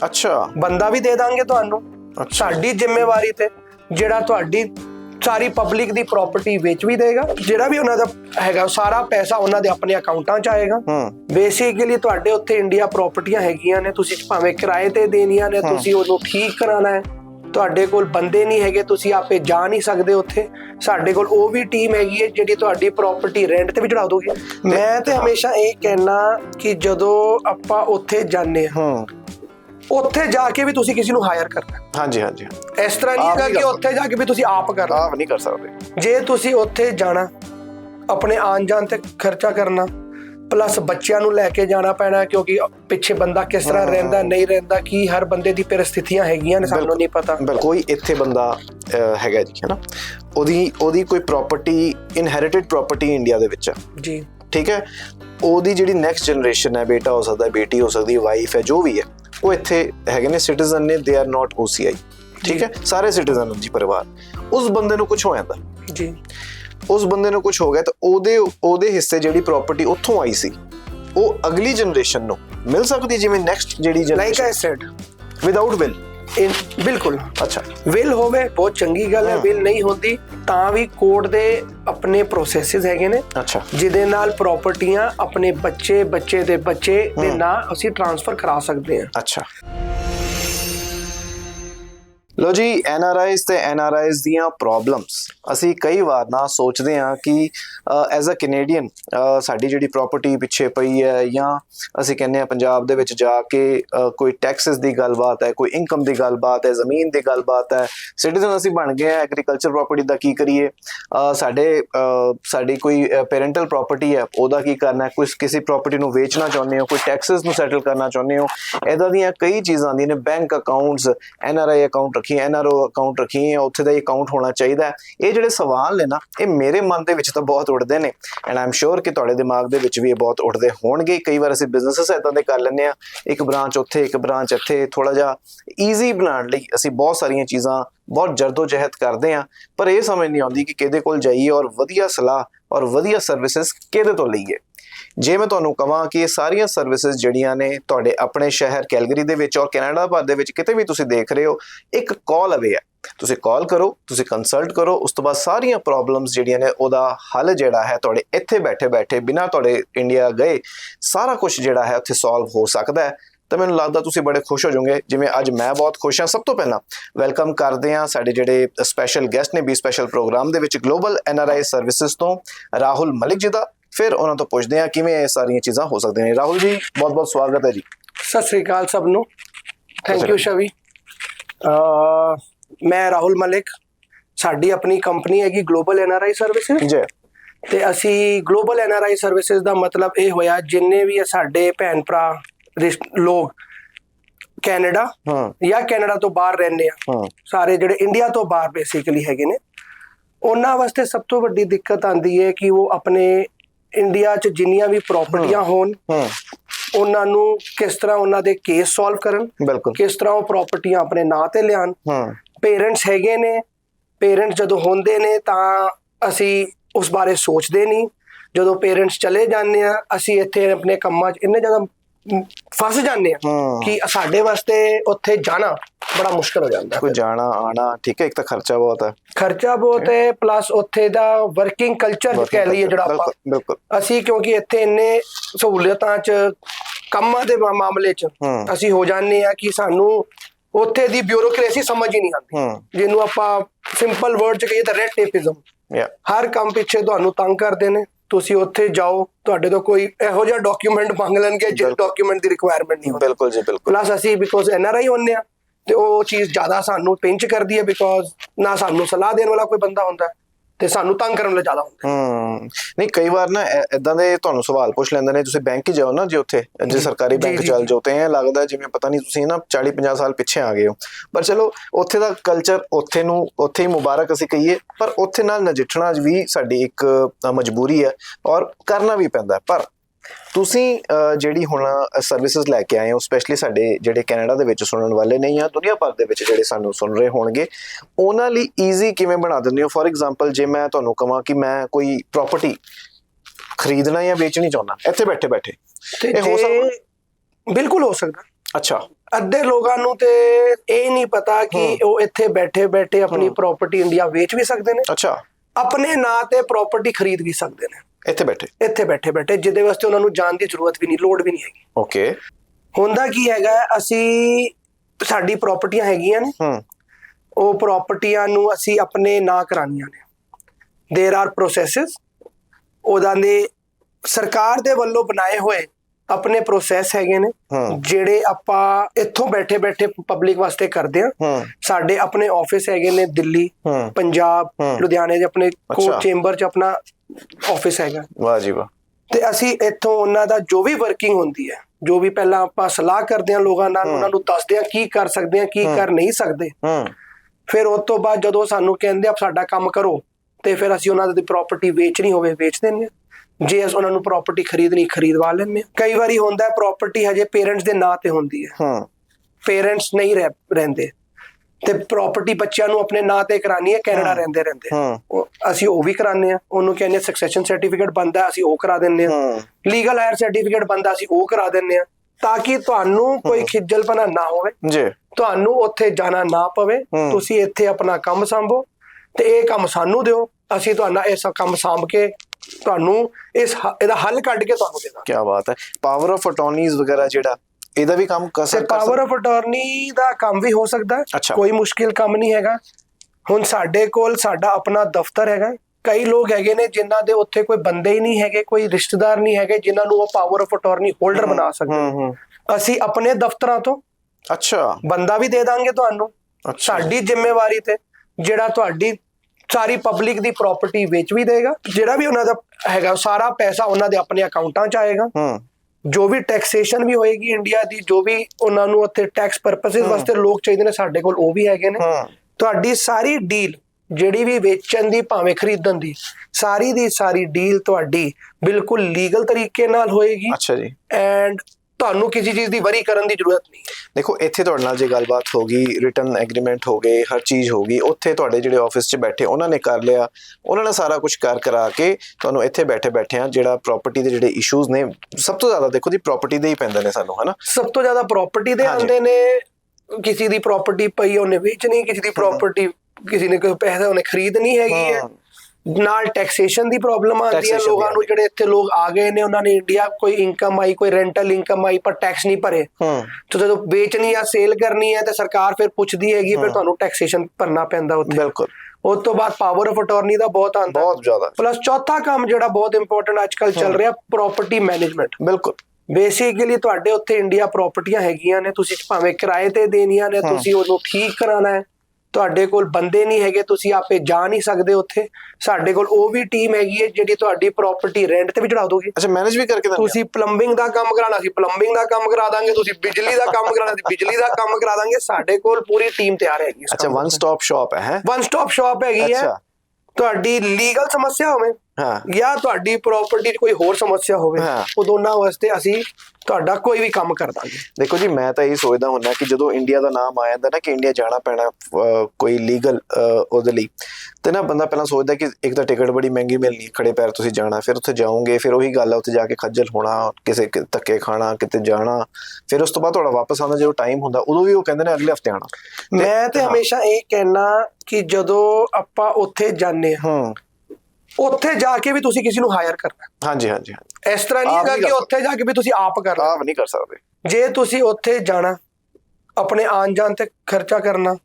ਅੱਛਾ। ਬੰਦਾ ਵੀ ਦੇ ਦਾਂਗੇ ਤੁਹਾਨੂੰ। ਸਾਡੀ ਜ਼ਿੰਮੇਵਾਰੀ ਤੇ ਜਿਹੜਾ ਤੁਹਾਡੀ ਸਾਰੀ ਪਬਲਿਕ ਦੀ ਪ੍ਰਾਪਰਟੀ ਵੇਚ ਵੀ ਦੇਗਾ ਜਿਹੜਾ ਵੀ ਉਹਨਾਂ ਦਾ ਹੈਗਾ ਸਾਰਾ ਪੈਸਾ ਉਹਨਾਂ ਦੇ ਆਪਣੇ ਅਕਾਊਂਟਾਂ 'ਚ ਆਏਗਾ। ਬੇਸਿਕਲੀ ਤੁਹਾਡੇ ਉੱਥੇ ਇੰਡੀਆ ਪ੍ਰਾਪਰਟੀਆਂ ਹੈਗੀਆਂ ਨੇ ਤੁਸੀਂ ਭਾਵੇਂ ਕਿਰਾਏ ਤੇ ਦੇਣੀਆਂ ਨੇ ਤੁਸੀਂ ਉਹਨੂੰ ਠੀਕ ਕਰਾਉਣਾ ਹੈ। ਤੁਹਾਡੇ ਕੋਲ ਬੰਦੇ ਨਹੀਂ ਹੈਗੇ ਤੁਸੀਂ ਆਪੇ ਜਾ ਨਹੀਂ ਸਕਦੇ ਉੱਥੇ। ਸਾਡੇ ਕੋਲ ਉਹ ਵੀ ਟੀਮ ਹੈਗੀ ਹੈ ਜਿਹੜੀ ਤੁਹਾਡੀ ਪ੍ਰਾਪਰਟੀ ਰੈਂਟ ਤੇ ਵੀ ਚੜਾ ਦੋਗੇ ਮੈਂ ਤੇ ਹਮੇਸ਼ਾ ਇਹ ਕਹਿਣਾ ਕਿ ਜਦੋਂ ਆਪਾਂ ਉੱਥੇ ਜਾਂਦੇ ਹਾਂ ਹੂੰ। ਉੱਥੇ ਜਾ ਕੇ ਵੀ ਤੁਸੀਂ ਕਿਸੇ ਨੂੰ ਹਾਇਰ ਕਰਨਾ। ਹਾਂਜੀ ਹਾਂਜੀ। ਇਸ ਤਰ੍ਹਾਂ ਨਹੀਂ ਹੈਗਾ ਕਿ ਉੱਥੇ ਜਾ ਕੇ ਵੀ ਤੁਸੀਂ ਆਪ ਕਰਨਾ। ਆਪ ਨਹੀਂ ਕਰ ਸਕਦੇ। ਜੇ ਤੁਸੀਂ ਉੱਥੇ ਜਾਣਾ ਆਪਣੇ ਆਉਣ ਜਾਣ ਤੇ ਖਰਚਾ ਕਰਨਾ ਪਲੱਸ ਬੱਚਿਆਂ ਨੂੰ ਲੈ ਕੇ ਜਾਣਾ ਪੈਣਾ ਕਿਉਂਕਿ ਪਿੱਛੇ ਬੰਦਾ ਕਿਸ ਤਰ੍ਹਾਂ ਰਹਿੰਦਾ ਨਹੀਂ ਰਹਿੰਦਾ ਕੀ ਹਰ ਬੰਦੇ ਦੀ ਪਰਿਸਥਿਤੀਆਂ ਹੈਗੀਆਂ ਨੇ ਸਾਨੂੰ ਨਹੀਂ ਪਤਾ। ਬਿਲਕੁਲ ਕੋਈ ਇੱਥੇ ਬੰਦਾ ਹੈਗਾ ਜੀ ਹੈਨਾ? ਉਹਦੀ ਉਹਦੀ ਕੋਈ ਪ੍ਰਾਪਰਟੀ ਇਨਹੈਰਿਟਡ ਪ੍ਰਾਪਰਟੀ ਇੰਡੀਆ ਦੇ ਵਿੱਚ ਹੈ ਜੀ। ਠੀਕ ਹੈ? ਉਹਦੀ ਜਿਹੜੀ ਨੈਕਸਟ ਜਨਰੇਸ਼ਨ ਹੈ ਬੇਟਾ ਹੋ ਸਕਦਾ ਬੇਟੀ ਹੋ ਸਕਦੀ ਵਾਈਫ ਹੈ ਜੋ ਵੀ ਹੈ ਉਹ ਇੱਥੇ ਹੈਗੇ ਨੇ ਸਿਟੀਜ਼ਨ ਨੇ ਦੇ ਆਰ ਨਾਟ OCI ਠੀਕ ਹੈ? ਸਾਰੇ ਸਿਟੀਜ਼ਨ ਜੀ ਪਰਿਵਾਰ। ਉਸ ਬੰਦੇ ਨੂੰ ਕੁਝ ਹੋ ਜਾਂਦਾ। ਜੀ। ਉਸ ਬੰਦੇ ਨੂੰ ਕੁਝ ਹੋ ਗਿਆ ਤਾਂ ਉਹਦੇ ਉਹਦੇ ਹਿੱਸੇ ਜਿਹੜੀ ਪ੍ਰਾਪਰਟੀ ਉੱਥੋਂ ਆਈ ਸੀ ਉਹ ਅਗਲੀ ਜਨਰੇਸ਼ਨ ਨੂੰ ਮਿਲ ਸਕਦੀ ਜਿਵੇਂ ਨੈਕਸਟ ਜਿਹੜੀ like generation I said without will in ਬਿਲਕੁਲ। ਅੱਛਾ। ਵਿਲ ਹੋਵੇ ਬਹੁਤ ਚੰਗੀ ਗੱਲ ਹੈ ਵਿਲ ਨਹੀਂ ਹੁੰਦੀ ਤਾਂ ਵੀ ਕੋਰਟ ਦੇ ਆਪਣੇ ਪ੍ਰੋਸੈਸਸ ਹੈਗੇ ਨੇ। ਅੱਛਾ। ਜਿਹਦੇ ਨਾਲ ਪ੍ਰਾਪਰਟੀਆਂ ਆਪਣੇ ਬੱਚੇ ਬੱਚੇ ਦੇ ਬੱਚੇ ਦੇ ਨਾਂ ਅਸੀਂ ਟ੍ਰਾਂਸਫਰ ਕਰਾ ਸਕਦੇ ਹਾਂ। ਅੱਛਾ। ਲੋ ਜੀ ਐਨਆਰਆਈਜ਼ ਤੇ ਆਈਜ਼ ਦੀਆਂ ਪ੍ਰੋਬਲਮਸ ਅਸੀਂ ਕਈ ਵਾਰ ਨਾ ਸੋਚਦੇ ਹਾਂ ਕਿ ਐਜ਼ ਅ ਕੈਨੇਡੀਅਨ ਸਾਡੀ ਜਿਹੜੀ ਪ੍ਰਾਪਰਟੀ ਪਿੱਛੇ ਪਈ ਹੈ ਜਾਂ ਅਸੀਂ ਕਹਿੰਦੇ ਆ ਪੰਜਾਬ ਦੇ ਵਿੱਚ ਜਾ ਕੇ ਕੋਈ ਟੈਕਸਸ ਦੀ ਗੱਲਬਾਤ ਹੈ, ਕੋਈ ਇਨਕਮ ਦੀ ਗੱਲਬਾਤ ਹੈ, ਜ਼ਮੀਨ ਦੀ ਗੱਲਬਾਤ ਹੈ ਸਿਟੀਜ਼ਨ ਅਸੀਂ ਬਣ ਗਏ ਆ ਐਗਰੀਕਲਚਰ ਪ੍ਰਾਪਰਟੀ ਦਾ ਕੀ ਕਰੀਏ? ਸਾਡੇ ਸਾਡੀ ਕੋਈ ਪੇਰੈਂਟਲ ਪ੍ਰਾਪਰਟੀ ਹੈ, ਉਹਦਾ ਕੀ ਕਰਨਾ ਹੈ? ਕੋਈ ਕਿਸੇ ਪ੍ਰਾਪਰਟੀ ਨੂੰ ਵੇਚਣਾ ਚਾਹੁੰਦੇ ਹੋ, ਕੋਈ ਟੈਕਸਸ ਨੂੰ ਸੈਟਲ ਕਰਨਾ ਚਾਹੁੰਦੇ ਹੋ ਇਦਾਂ ਦੀਆਂ ਕਈ ਚੀਜ਼ਾਂ ਆਉਂਦੀਆਂ ਨੇ bank accounts N R I account ਰੱਖੀ ਐਨਆਰਓ ਅਕਾਊਂਟ ਰੱਖੀ ਹੈ ਉੱਥੇ ਦਾ ਹੀ ਅਕਾਊਂਟ ਹੋਣਾ ਚਾਹੀਦਾ ਇਹ ਜਿਹੜੇ ਸਵਾਲ ਨੇ ਨਾ, ਇਹ ਮੇਰੇ ਮਨ ਦੇ ਵਿੱਚ ਤਾਂ ਬਹੁਤ ਉੱਠਦੇ ਨੇ। ਐਂਡ ਆਮ ਸ਼ੋਰ ਕਿ ਤੁਹਾਡੇ ਦਿਮਾਗ ਦੇ ਵਿੱਚ ਵੀ ਇਹ ਬਹੁਤ ਉੱਠਦੇ ਹੋਣਗੇ। ਕਈ ਵਾਰ ਅਸੀਂ ਬਿਜ਼ਨੈਸਸ ਇਦਾਂ ਦੇ ਕਰ ਲੈਂਦੇ ਆ ਇੱਕ ਬ੍ਰਾਂਚ ਉੱਥੇ, ਇੱਕ ਬ੍ਰਾਂਚ ਇੱਥੇ ਥੋੜਾ ਜਿਹਾ ਈਜ਼ੀ ਬਣਾਉਣ ਲਈ ਅਸੀਂ ਬਹੁਤ ਸਾਰੀਆਂ ਚੀਜ਼ਾਂ ਬਹੁਤ ਜਰਦੋ-ਜਹਿਦ ਕਰਦੇ ਆ ਪਰ ਇਹ ਸਮਝ ਨਹੀਂ ਆਉਂਦੀ ਕਿ ਕਿਹਦੇ ਕੋਲ ਜਾਈਏ ਔਰ ਵਧੀਆ ਸਲਾਹ ਔਰ ਵਧੀਆ ਸਰਵਿਸਿਜ਼ ਕਿਹਦੇ ਤੋਂ ਲਈਏ। ਜੇ ਮੈਂ ਤੁਹਾਨੂੰ ਕਹਾਂ ਕਿ ਇਹ ਸਾਰੀਆਂ ਸਰਵਿਸਿਜ਼ ਜਿਹੜੀਆਂ ਨੇ ਤੁਹਾਡੇ ਆਪਣੇ ਸ਼ਹਿਰ ਕੈਲਗਰੀ ਦੇ ਵਿੱਚ ਔਰ ਕੈਨੇਡਾ ਭਰ ਦੇ ਵਿੱਚ ਕਿਤੇ ਵੀ ਤੁਸੀਂ ਦੇਖ ਰਹੇ ਹੋ, ਇੱਕ ਕਾਲ ਅਵੇ ਹੈ। ਤੁਸੀਂ ਕਾਲ ਕਰੋ, ਤੁਸੀਂ ਕੰਸਲਟ ਕਰੋ, ਉਸ ਤੋਂ ਬਾਅਦ ਸਾਰੀਆਂ ਪ੍ਰੋਬਲਮਸ ਜਿਹੜੀਆਂ ਨੇ ਉਹਦਾ ਹੱਲ ਜਿਹੜਾ ਹੈ ਤੁਹਾਡੇ ਇੱਥੇ ਬੈਠੇ ਬੈਠੇ, ਬਿਨਾਂ ਤੁਹਾਡੇ ਇੰਡੀਆ ਗਏ, ਸਾਰਾ ਕੁਝ ਜਿਹੜਾ ਹੈ ਉੱਥੇ ਸੋਲਵ ਹੋ ਸਕਦਾ ਹੈ। ਤਾਂ ਮੈਨੂੰ ਲੱਗਦਾ ਤੁਸੀਂ ਬੜੇ ਖੁਸ਼ ਹੋ ਜਾਓਗੇ। ਜਿਵੇਂ ਅੱਜ ਮੈਂ ਬਹੁਤ ਖੁਸ਼ ਹਾਂ। ਸਭ ਤੋਂ ਪਹਿਲਾਂ ਵੈਲਕਮ ਕਰਦੇ ਹਾਂ ਸਾਡੇ ਜਿਹੜੇ ਸਪੈਸ਼ਲ ਗੈਸਟ ਨੇ ਬੀ ਸਪੈਸ਼ਲ ਪ੍ਰੋਗਰਾਮ ਦੇ ਵਿੱਚ ਗਲੋਬਲ ਐਨਆਰਆਈ ਸਰਵਿਸਿਜ਼ ਤੋਂ ਰਾਹੁਲ ਮਲਿਕ ਜੀ ਦਾ। ਫਿਰ ਉਹਨਾਂ ਤੋਂ ਪੁੱਛਦੇ ਹਾਂ ਕਿਵੇਂ ਇਹ ਸਾਰੀਆਂ ਚੀਜ਼ਾਂ ਹੋ ਸਕਦੀਆਂ ਨੇ। ਰਾਹੁਲ ਜੀ ਬਹੁਤ ਬਹੁਤ ਸਵਾਗਤ ਹੈ ਜੀ। ਸਤਿ ਸ੍ਰੀ ਅਕਾਲ ਸਭ ਨੂੰ। Thank you Shavi. ਮੈਂ ਰਾਹੁਲ ਮਲਿਕ। ਸਾਡੀ ਆਪਣੀ ਕੰਪਨੀ ਹੈਗੀ ਗਲੋਬਲ ਐਨਆਰਆਈ ਸਰਵਿਸਿਜ਼ ਜੀ। ਤੇ ਅਸੀਂ ਗਲੋਬਲ ਐਨਆਰਆਈ ਸਰਵਿਸਿਜ਼ ਦਾ ਮਤਲਬ ਇਹ ਹੋਇਆ ਜਿੰਨੇ ਵੀ ਸਾਡੇ ਭੈਣ ਭਰਾ ਲੋਕ ਕੈਨੇਡਾ ਹਾਂ। ਜਾਂ ਕੈਨੇਡਾ ਤੋਂ ਬਾਹਰ ਰਹਿੰਦੇ ਆ। ਹਾਂ। ਸਾਰੇ ਜਿਹੜੇ ਇੰਡੀਆ ਤੋਂ ਬਾਹਰ ਬੇਸਿਕਲੀ ਹੈਗੇ ਨੇ। ਉਹਨਾਂ ਵਾਸਤੇ ਸਭ ਤੋਂ ਵੱਡੀ ਦਿੱਕਤ ਆਂਦੀ ਹੈ ਕਿ ਉਹ ਆਪਣੇ ਇੰਡੀਆ 'ਚ ਜਿੰਨੀਆਂ ਵੀ ਪ੍ਰਾਪਰਟੀਆਂ ਹੋਣ ਹਾਂ। ਉਹਨਾਂ ਨੂੰ ਕਿਸ ਤਰ੍ਹਾਂ ਉਹਨਾਂ ਦੇ ਕੇਸ ਸੋਲਵ ਕਰਨ ਬਿਲਕੁਲ। ਕਿਸ ਤਰ੍ਹਾਂ ਉਹ ਪ੍ਰਾਪਰਟੀਆਂ ਆਪਣੇ ਨਾਂ ਤੇ ਲਿਆਣ ਹਾਂ। ਪੇਰੈਂਟਸ ਹੈਗੇ ਨੇ ਪੇਰੈਂਟਸ ਜਦੋਂ ਹੁੰਦੇ ਨੇ ਤਾਂ ਅਸੀਂ ਉਸ ਬਾਰੇ ਸੋਚਦੇ ਨਹੀਂ। ਜਦੋਂ ਪੇਰੈਂਟਸ ਚਲੇ ਜਾਂਦੇ ਆ ਅਸੀਂ ਇੱਥੇ ਆਪਣੇ ਕੰਮਾਂ 'ਚ ਇੰਨੇ ਜ਼ਿਆਦਾ ਫਸ ਜਾਂਦੇ ਆ ਹਾਂ। ਕਿ ਸਾਡੇ ਵਾਸਤੇ ਉੱਥੇ ਜਾਣਾ ਬੜਾ ਮੁਸ਼ਕਲ ਹੋ ਜਾਂਦਾ ਕੋਈ ਜਾਣਾ ਆਣਾ ਠੀਕ ਹੈ ਇੱਕ ਤਾਂ ਖਰਚਾ ਬਹੁਤ ਹੈ। ਖਰਚਾ ਬਹੁਤ ਹੈ। ਪਲੱਸ ਉੱਥੇ ਦਾ ਵਰਕਿੰਗ ਕਲਚਰ ਕਹਿ ਲਈਏ ਜਿਹੜਾ ਆਪਾਂ ਬਿਲਕੁਲ ਬਿਲਕੁਲ। ਅਸੀਂ ਕਿਉਂਕਿ ਇੱਥੇ ਇੰਨੇ ਸਹੂਲਤਾਂ 'ਚ ਕੰਮਾਂ ਦੇ ਮਾ- ਮਾਮਲੇ 'ਚ। ਅਸੀਂ ਹੋ ਜਾਂਦੇ ਆ ਕਿ ਸਾਨੂੰ ਉੱਥੇ ਦੀ ਬਿਊਰੋਕ੍ਰੇਸੀ ਸਮਝ ਹੀ ਨਹੀਂ ਆਉਂਦੀ। ਜਿਹਨੂੰ ਆਪਾਂ ਸਿੰਪਲ ਵਰਡ 'ਚ ਕਹੀਏ ਤਾਂ ਰੈਡ ਟੇਪਿਜ਼ਮ ਯਾ ਹਰ ਕੰਮ ਪਿੱਛੇ ਤੁਹਾਨੂੰ ਤੰਗ ਕਰਦੇ ਨੇ। ਤੁਸੀਂ ਉੱਥੇ ਜਾਓ ਤੁਹਾਡੇ ਤੋਂ ਕੋਈ ਇਹੋ ਜਿਹਾ ਡਾਕੂਮੈਂਟ ਮੰਗ ਲੈਣਗੇ ਜਿਸ। ਡਾਕੂਮੈਂਟ ਦੀ ਰਿਕੁਆਇਰਮੈਂਟ ਨਹੀਂ ਹੁੰਦੀ। ਬਿਲਕੁਲ ਜੀ ਬਿਲਕੁਲ। ਪਲੱਸ ਅਸੀਂ ਬਿਕੋਜ਼ ਐਨਆਰਆਈ ਹੁੰਨੇ ਆ ਤੇ ਉਹ ਚੀਜ਼ ਜ਼ਿਆਦਾ ਸਾਨੂੰ ਪਿੰਚ ਕਰਦੀ ਹੈ ਬਿਕੋਜ਼ ਨਾ ਸਾਨੂੰ ਸਲਾਹ ਦੇਣ ਵਾਲਾ ਕੋਈ ਬੰਦਾ ਹੁੰਦਾ। ਤੇ ਸਾਨੂੰ ਤੰਗ ਕਰਨ ਵਾਲੇ ਜ਼ਿਆਦਾ ਹੁੰਦੇ ਹੂੰ ਨਹੀਂ ਕਈ ਵਾਰ ਨਾ ਇਦਾਂ ਦੇ ਤੁਹਾਨੂੰ ਸਵਾਲ ਪੁੱਛ ਲੈਂਦੇ ਨੇ ਤੁਸੀਂ ਬੈਂਕ ਹੀ ਜਾਓ ਨਾ ਜੇ ਉੱਥੇ ਜੇ ਸਰਕਾਰੀ ਬੈਂਕ ਚੱਲ ਜੀ। ਜਾਓ ਤੇ ਐਂ ਲੱਗਦਾ ਜਿਵੇਂ ਪਤਾ ਨਹੀਂ ਤੁਸੀਂ ਨਾ 40 50 ਸਾਲ ਪਿੱਛੇ ਆ ਗਏ ਹੋ ਪਰ ਚਲੋ ਉੱਥੇ ਦਾ ਕਲਚਰ ਉੱਥੇ ਨੂੰ ਉੱਥੇ ਹੀ ਮੁਬਾਰਕ ਅਸੀਂ ਕਹੀਏ ਪਰ ਉੱਥੇ ਨਾਲ ਨਜਿੱਠਣਾ ਵੀ ਸਾਡੀ ਇੱਕ ਮਜਬੂਰੀ ਹੈ ਔਰ ਕਰਨਾ ਵੀ ਪੈਂਦਾ ਹੈ। ਪਰ ਤੁਸੀਂ ਜਿਹੜੀ ਹੁਣ ਸਰਵਿਸਿਜ਼ ਲੈ ਕੇ ਆਏ ਹੋ ਸਪੈਸ਼ਲੀ ਸਾਡੇ ਜਿਹੜੇ ਕੈਨੇਡਾ ਦੇ ਵਿੱਚ ਸੁਣਨ ਵਾਲੇ ਨੇ ਜਾਂ ਦੁਨੀਆ ਭਰ ਦੇ ਵਿੱਚ ਜਿਹੜੇ ਸਾਨੂੰ ਸੁਣ ਰਹੇ ਹੋਣਗੇ ਉਹਨਾਂ ਲਈ ਈਜ਼ੀ ਕਿਵੇਂ ਬਣਾ ਦਿੰਦੇ ਹੋ ਫੋਰ ਐਗਜ਼ਾਮਪਲ ਜੇ ਮੈਂ ਤੁਹਾਨੂੰ ਕਹਾਂ ਕਿ ਮੈਂ ਕੋਈ ਪ੍ਰਾਪਰਟੀ ਖਰੀਦਣਾ ਜਾਂ ਵੇਚਣੀ ਚਾਹੁੰਦਾ ਇੱਥੇ ਬੈਠੇ ਬੈਠੇ ਇਹ ਹੋ ਸਕਦਾ? ਬਿਲਕੁਲ ਹੋ ਸਕਦਾ ਅੱਛਾ ਅੱਧੇ ਲੋਕਾਂ ਨੂੰ ਤੇ ਇਹ ਨਹੀਂ ਪਤਾ ਕਿ। ਉਹ ਇੱਥੇ ਬੈਠੇ ਬੈਠੇ ਆਪਣੀ। ਪ੍ਰਾਪਰਟੀ ਇੰਡੀਆ ਵੇਚ ਵੀ ਸਕਦੇ ਨੇ ਅੱਛਾ ਆਪਣੇ ਨਾਂ ਤੇ ਪ੍ਰਾਪਰਟੀ ਖਰੀਦ ਵੀ ਸਕਦੇ ਨੇ ਇੱਥੇ ਬੈਠੇ ਇੱਥੇ ਬੈਠੇ ਬੈਠੇ ਜਿਹਦੇ ਵਾਸਤੇ ਉਹਨਾਂ ਨੂੰ ਜਾਣ ਦੀ ਜ਼ਰੂਰਤ ਵੀ ਨਹੀਂ ਲੋੜ ਵੀ ਨਹੀਂ ਹੈਗੀ ਓਕੇ ਹੁੰਦਾ ਕੀ ਹੈਗਾ ਹੈ, ਅਸੀਂ ਸਾਡੀ ਪ੍ਰਾਪਰਟੀਆਂ ਹੈਗੀਆਂ ਨੇ ਹੂੰ ਉਹ ਪ੍ਰਾਪਰਟੀਆਂ ਨੂੰ ਅਸੀਂ ਆਪਣੇ ਨਾਂ ਕਰਾਉਣੀਆਂ ਨੇ देयर ਆਰ ਪ੍ਰੋਸੈਸਸ ਉਹਦਾਂ ਦੇ ਸਰਕਾਰ ਦੇ ਵੱਲੋਂ ਬਣਾਏ ਹੋਏ ਆਪਣੇ ਪ੍ਰੋਸੈਸ ਹੈਗੇ ਨੇ ਹੂੰ ਜਿਹੜੇ ਆਪਾਂ ਇੱਥੋਂ ਬੈਠੇ ਬੈਠੇ ਪਬਲਿਕ ਵਾਸਤੇ ਕਰਦੇ ਆ ਹੂੰ ਸਾਡੇ ਆਪਣੇ ਆਫਿਸ ਹੈਗੇ ਨੇ ਦਿੱਲੀ ਹੂੰ ਪੰਜਾਬ ਹਮ। ਲੁਧਿਆਣੇ 'ਚ ਆਪਣੇ ਅੱਛਾ। ਕੋਰਟ ਚੇਂਬਰ 'ਚ ਆਪਣਾ ਆਫਿਸ ਹੈਗਾ। ਵਾਹ ਜੀ ਵਾਹ। ਤੇ ਅਸੀਂ ਇੱਥੋਂ ਉਹਨਾਂ ਦਾ ਜੋ ਵੀ ਵਰਕਿੰਗ ਹੁੰਦੀ ਹੈ ਜੋ ਵੀ ਪਹਿਲਾਂ ਆਪਾਂ ਸਲਾਹ ਕਰਦੇ ਹਾਂ ਲੋਕਾਂ ਨਾਲ। ਉਹਨਾਂ ਨੂੰ ਦੱਸਦੇ ਹਾਂ ਕੀ ਕਰ ਸਕਦੇ ਹਾਂ ਕੀ। ਕਰ ਨਹੀਂ ਸਕਦੇ। ਹੂੰ। ਫਿਰ ਉਸ ਤੋਂ ਬਾਅਦ ਜਦੋਂ ਸਾਨੂੰ ਕਹਿੰਦੇ ਆ ਸਾਡਾ ਕੰਮ ਕਰੋ ਤੇ ਫਿਰ ਅਸੀਂ ਉਹਨਾਂ ਦੀ ਪ੍ਰਾਪਰਟੀ ਵੇਚਣੀ ਹੋਵੇ ਵੇਚ ਦਿੰਦੇ ਹਾਂ। ਜੇ ਅਸੀਂ ਉਹਨਾਂ ਨੂੰ ਪ੍ਰਾਪਰਟੀ ਖਰੀਦਣੀ ਖਰੀਦਵਾ ਲੈਂਦੇ ਹਾਂ। ਕਈ ਵਾਰੀ ਹੁੰਦਾ ਹੈ ਪ੍ਰਾਪਰਟੀ ਹਜੇ ਪੇਰੈਂਟਸ ਦੇ ਨਾਂ ਤੇ ਹੁੰਦੀ ਹੈ। ਹੂੰ। ਪੇਰੈਂਟਸ ਨਹੀਂ ਰਹਿ- ਰਹਿੰਦੇ। ਤੇ ਪ੍ਰਾਪਰਟੀ ਬੱਚਿਆਂ ਨੂੰ ਆਪਣੇ ਨਾਂ ਤੇ ਕਰਾਣੀ ਹੈ ਕੈਨੇਡਾ। ਰਹਿੰਦੇ ਰਹਿੰਦੇ। ਅਸੀਂ ਉਹ ਵੀ ਕਰਾਉਂਦੇ ਆ ਉਹਨੂੰ ਕਹਿੰਦੇ ਸਕਸੈਸ਼ਨ ਸਰਟੀਫਿਕੇਟ ਬੰਦਾ ਅਸੀਂ ਉਹ ਕਰਾ ਦਿੰਦੇ ਆ ਹੂੰ। ਲੀਗਲ ਹਾਇਰ ਸਰਟੀਫਿਕੇਟ ਬੰਦਾ ਅਸੀਂ ਉਹ ਕਰਾ ਦਿੰਦੇ ਆ ਤਾਂ ਕਿ ਤੁਹਾਨੂੰ ਕੋਈ ਖਿੱਜਲਪਨਾ ਨਾ ਹੋਵੇ। ਜੀ। ਤੁਹਾਨੂੰ ਉੱਥੇ ਜਾਣਾ ਨਾ ਪਵੇ। ਤੁਸੀਂ ਇੱਥੇ ਆਪਣਾ ਕੰਮ ਸੰਭੋ ਤੇ ਇਹ ਕੰਮ ਸਾਨੂੰ ਦਿਓ। ਅਸੀਂ ਤੁਹਾਡਾ ਇਹ ਸਭ ਕੰਮ ਸੰਭ ਕੇ ਤੁਹਾਨੂੰ ਇਸ ਇਹਦਾ ਹੱਲ ਕੱਢ ਕੇ ਤੁਹਾਨੂੰ ਦੇ ਦਾਂਗੇ ਕੀ ਬਾਤ ਹੈ। ਪਾਵਰ ਆਫ ਅਟਾਰਨੀਜ਼ ਵਗੈਰਾ ਜਿਹੜਾ ਇਹਦਾ ਵੀ ਕੰਮ ਕਰ ਤੇ ਸਕ- ਕਰ ਪਾਵਰ ਆਫ ਅਟਾਰਨੀ ਦਾ ਕੰਮ ਵੀ ਹੋ ਸਕਦਾ ਹੈ। ਅੱਛਾ। ਕੋਈ ਮੁਸ਼ਕਿਲ ਕੰਮ ਨਹੀਂ ਹੈਗਾ। ਹੁਣ ਸਾਡੇ ਕੋਲ ਸਾਡਾ ਆਪਣਾ ਦਫ਼ਤਰ ਹੈਗਾ। ਕਈ ਲੋਕ ਹੈਗੇ ਨੇ ਜਿਨ੍ਹਾਂ ਦੇ ਉੱਥੇ ਕੋਈ ਬੰਦੇ ਹੀ ਨਹੀਂ ਹੈਗੇ ਕੋਈ ਰਿਸ਼ਤੇਦਾਰ ਨਹੀਂ ਹੈਗੇ ਜਿਨ੍ਹਾਂ ਨੂੰ ਉਹ ਪਾਵਰ ਆਫ ਅਟਾਰਨੀ ਹੋਲਡਰ ਬਣਾ ਸਕਦੇ। ਹੂੰ ਹੂੰ। ਅਸੀਂ ਆਪਣੇ ਦਫ਼ਤਰਾਂ ਤੋਂ ਅੱਛਾ। ਬੰਦਾ ਵੀ ਦੇ ਦਾਂਗੇ ਤੁਹਾਨੂੰ। ਅੱਛਾ। ਸਾਡੀ ਜ਼ਿੰਮੇਵਾਰੀ ਤੇ ਜਿਹੜਾ ਤੁਹਾਡੀ ਸਾਰੀ ਪਬਲਿਕ ਦੀ ਪ੍ਰਾਪਰਟੀ ਵੇਚ ਵੀ ਦੇਗਾ। ਜਿਹੜਾ ਵੀ ਉਹਨਾਂ ਦਾ ਹੈਗਾ ਉਹ ਸਾਰਾ ਪੈਸਾ ਉਹਨਾਂ ਦੇ ਆਪਣੇ ਅਕਾਊਂਟਾਂ 'ਚ ਆਏਗਾ। ਹੂੰ। ਜੋ ਵੀ ਟੈਕਸੇਸ਼ਨ ਵੀ ਹੋਏਗੀ ਇੰਡੀਆ ਦੀ ਜੋ ਵੀ ਉਹਨਾਂ ਨੂੰ ਉੱਥੇ ਟੈਕਸ ਪਰਪਸਿਸ ਵਾਸਤੇ ਲੋਕ ਚਾਹੀਦੇ ਨੇ ਸਾਡੇ ਕੋਲ ਉਹ ਵੀ ਹੈਗੇ ਨੇ। ਤੁਹਾਡੀ ਸਾਰੀ ਡੀਲ ਜਿਹੜੀ ਵੀ ਵੇਚਣ ਦੀ ਭਾਵੇਂ ਖਰੀਦਣ ਦੀ ਸਾਰੀ ਦੀ ਸਾਰੀ ਡੀਲ ਤੁਹਾਡੀ ਬਿਲਕੁਲ ਲੀਗਲ ਤਰੀਕੇ ਨਾਲ ਹੋਏਗੀ। ਅੱਛਾ ਜੀ। ਐਂਡ ਤੁਹਾਨੂੰ ਕਿਸੇ ਚੀਜ਼ ਦੀ ਵਰੀ ਕਰਨ ਦੀ ਜ਼ਰੂਰਤ ਨਹੀਂ ਦੇਖੋ ਇੱਥੇ ਤੁਹਾਡੇ ਨਾਲ ਜੇ ਗੱਲਬਾਤ ਹੋ ਗਈ ਰਿਟਰਨ ਐਗਰੀਮੈਂਟ ਹੋ ਗਏ ਹਰ ਚੀਜ਼ ਹੋ ਗਈ ਉੱਥੇ ਤੁਹਾਡੇ ਜਿਹੜੇ ਆਫਿਸ 'ਚ ਬੈਠੇ ਉਹਨਾਂ ਨੇ ਕਰ ਲਿਆ ਉਹਨਾਂ ਨੇ ਸਾਰਾ ਕੁਝ ਕਰ ਕਰਾ ਕੇ ਤੁਹਾਨੂੰ ਇੱਥੇ ਬੈਠੇ ਬੈਠੇ ਆ ਜਿਹੜਾ ਪ੍ਰਾਪਰਟੀ ਦੇ ਜਿਹੜੇ ਇਸ਼ੂਜ਼ ਨੇ ਸਭ ਤੋਂ ਜ਼ਿਆਦਾ ਦੇਖੋ ਜੀ ਪ੍ਰਾਪਰਟੀ ਦੇ ਹੀ ਪੈਂਦੇ ਨੇ ਸਾਨੂੰ ਹਨਾ ਸਭ ਤੋਂ ਜ਼ਿਆਦਾ ਪ੍ਰਾਪਰਟੀ ਦੇ। ਆਉਂਦੇ ਨੇ ਕਿਸੇ ਦੀ ਪ੍ਰਾਪਰਟੀ ਪਈ ਉਹਨੇ ਵੇਚਣੀ ਕਿਸੇ ਦੀ ਪ੍ਰਾਪਰਟੀ ਕਿਸੇ ਨੇ ਕੋਈ ਪੈਸਾ ਉਹਨੇ ਖਰੀਦਣੀ ਹੈਗੀ ਹਾਂ। ਨਾਲ ਟੈਕਸੇਸ਼ਨ ਦੀ ਪ੍ਰੋਬਲਮ ਆਉਂਦੀ ਹੈ ਲੋਕਾਂ ਨੂੰ ਜਿਹੜੇ ਇੱਥੇ ਲੋਕ ਆ ਗਏ ਨੇ ਉਹਨਾਂ ਨੇ ਇੰਡੀਆ ਕੋਈ ਇਨਕਮ ਆਈ ਕੋਈ ਰੈਂਟਲ ਇਨਕਮ ਆਈ ਪਰ ਟੈਕਸ ਨਹੀਂ ਭਰੇ। ਹੂੰ। ਤੇ ਜਦੋਂ ਵੇਚਣੀ ਆ ਸੇਲ ਕਰਨੀ ਹੈ ਤੇ ਸਰਕਾਰ ਫਿਰ ਪੁੱਛਦੀ ਹੈਗੀ ਫਿਰ। ਤੁਹਾਨੂੰ ਟੈਕਸੇਸ਼ਨ ਭਰਨਾ ਪੈਂਦਾ ਉੱਥੇ। ਬਿਲਕੁਲ। ਉਸ ਤੋਂ ਬਾਅਦ ਪਾਵਰ ਆਫ ਅਟਾਰਨੀ ਦਾ ਬਹੁਤ ਆਉਂਦਾ। ਬਹੁਤ ਜ਼ਿਆਦਾ। ਪਲੱਸ ਚੌਥਾ ਕੰਮ ਜਿਹੜਾ ਬਹੁਤ ਇੰਪੋਰਟੈਂਟ ਅੱਜਕੱਲ ਚੱਲ ਰਿਹਾ ਪ੍ਰਾਪਰਟੀ ਮੈਨੇਜਮੈਂਟ ਬਿਲਕੁਲ। ਬੇਸਿਕਲੀ ਤੁਹਾਡੇ ਉੱਥੇ ਇੰਡੀਆ ਪ੍ਰਾਪਰਟੀਆਂ ਹੈਗੀਆਂ ਨੇ ਤੁਸੀਂ ਭਾਵੇਂ ਕਿਰਾਏ ਤੇ ਦੇਣੀਆਂ ਨੇ। ਤੁਸੀਂ ਉਹਨੂੰ ਠੀਕ ਕਰਾਉਣਾ ਹੈ। ਤੁਹਾਡੇ ਕੋਲ ਬੰਦੇ ਨਹੀਂ ਹੈਗੇ ਤੁਸੀਂ ਆਪੇ ਜਾ ਨਹੀਂ ਸਕਦੇ ਉੱਥੇ। ਸਾਡੇ ਕੋਲ ਉਹ ਵੀ ਟੀਮ ਹੈਗੀ ਹੈ ਜਿਹੜੀ ਤੁਹਾਡੀ ਪ੍ਰਾਪਰਟੀ ਰੈਂਟ ਤੇ ਵੀ ਚੜਾ ਦੋਗੇ ਅੱਛਾ ਮੈਨੇਜ ਵੀ ਕਰਕੇ ਦਿੰਦੇ ਤੁਸੀਂ ਪਲੰਬਿੰਗ ਦਾ ਕੰਮ ਕਰਾਣਾ ਸੀ ਪਲੰਬਿੰਗ ਦਾ ਕੰਮ ਕਰਾ ਦਾਂਗੇ ਤੁਸੀਂ ਬਿਜਲੀ ਦਾ ਕੰਮ ਕਰਾਣਾ ਸੀ ਬਿਜਲੀ ਦਾ ਕੰਮ ਕਰਾ ਦਾਂਗੇ। ਸਾਡੇ ਕੋਲ ਪੂਰੀ ਟੀਮ ਤਿਆਰ ਹੈਗੀ ਅੱਛਾ ਵਨ ਸਟਾਪ ਸ਼ਾਪ ਹੈ ਹੈਂ? ਵਨ ਸਟਾਪ ਸ਼ਾਪ ਹੈਗੀ ਹੈ। ਤੁਹਾਡੀ ਲੀਗਲ ਸਮੱਸਿਆ ਹੋਵੇ ਜਾਂ ਤੁਹਾਡੀ ਪ੍ਰਾਪਰਟੀ 'ਚ ਕੋਈ ਹੋਰ ਸਮੱਸਿਆ ਹੋਵੇ ਹਾਂ। ਉਹ ਦੋਨਾਂ ਵਾਸਤੇ ਅਸੀਂ ਤੁਹਾਡਾ ਕੋਈ ਵੀ ਕੰਮ ਕਰ ਦਾਂਗੇ ਦੇਖੋ ਜੀ ਮੈਂ ਤਾਂ ਇਹ ਸੋਚਦਾ ਹੁੰਦਾ ਕਿ ਜਦੋਂ ਇੰਡੀਆ ਦਾ ਨਾਮ ਆ ਜਾਂਦਾ ਨਾ ਕਿ ਇੰਡੀਆ ਜਾਣਾ ਪੈਣਾ ਕੋਈ ਲੀਗਲ ਉਹਦੇ ਲਈ ਤੇ ਨਾ ਬੰਦਾ ਪਹਿਲਾਂ ਸੋਚਦਾ ਕਿ ਇੱਕ ਤਾਂ ਟਿਕਟ ਬੜੀ ਮਹਿੰਗੀ ਮਿਲਣੀ ਹੈ, ਖੜੇ ਪੈਰ ਤੁਸੀਂ ਜਾਣਾ ਫਿਰ ਉੱਥੇ ਜਾਓਗੇ ਫਿਰ ਉਹੀ ਗੱਲ ਆ ਉੱਥੇ ਜਾ ਕੇ ਖੱਜਲ ਹੋਣਾ ਕਿਸੇ ਧੱਕੇ ਖਾਣਾ ਕਿਤੇ ਜਾਣਾ ਫਿਰ ਉਸ ਤੋਂ ਬਾਅਦ ਤੁਹਾਡਾ ਵਾਪਸ ਆਉਣਾ ਜਦੋਂ ਟਾਈਮ ਹੁੰਦਾ ਉਦੋਂ ਵੀ ਉਹ ਕਹਿੰਦੇ ਨੇ ਅਗਲੇ ਹਫ਼ਤੇ ਆਣਾ ਮੈਂ ਤੇ ਹਾਂ। ਹਮੇਸ਼ਾ ਇਹ ਕਹਿਣਾ ਕਿ ਜਦੋਂ ਆਪਾਂ ਉੱਥੇ ਜਾਂਦੇ ਹਾਂ ਹੂੰ ਉੱਥੇ ਜਾ ਕੇ ਵੀ ਤੁਸੀਂ ਕਿਸੇ ਨੂੰ ਹਾਇਰ ਕਰਨਾ ਹਾਂਜੀ ਹਾਂਜੀ ਹਾਂਜੀ। ਇਸ ਤਰ੍ਹਾਂ ਨਹੀਂ ਆਪ ਹੈਗਾ ਨਹੀਂ ਕਿ ਕਰ ਉੱਥੇ ਜਾ ਕੇ ਵੀ ਤੁਸੀਂ ਆਪ ਕਰਨਾ ਆਪ ਨਹੀਂ ਕਰ ਸਕਦੇ। ਜੇ ਤੁਸੀਂ ਉੱਥੇ ਜਾਣਾ ਆਪਣੇ ਆਉਣ ਜਾਣ ਤੇ ਖਰਚਾ ਕਰਨਾ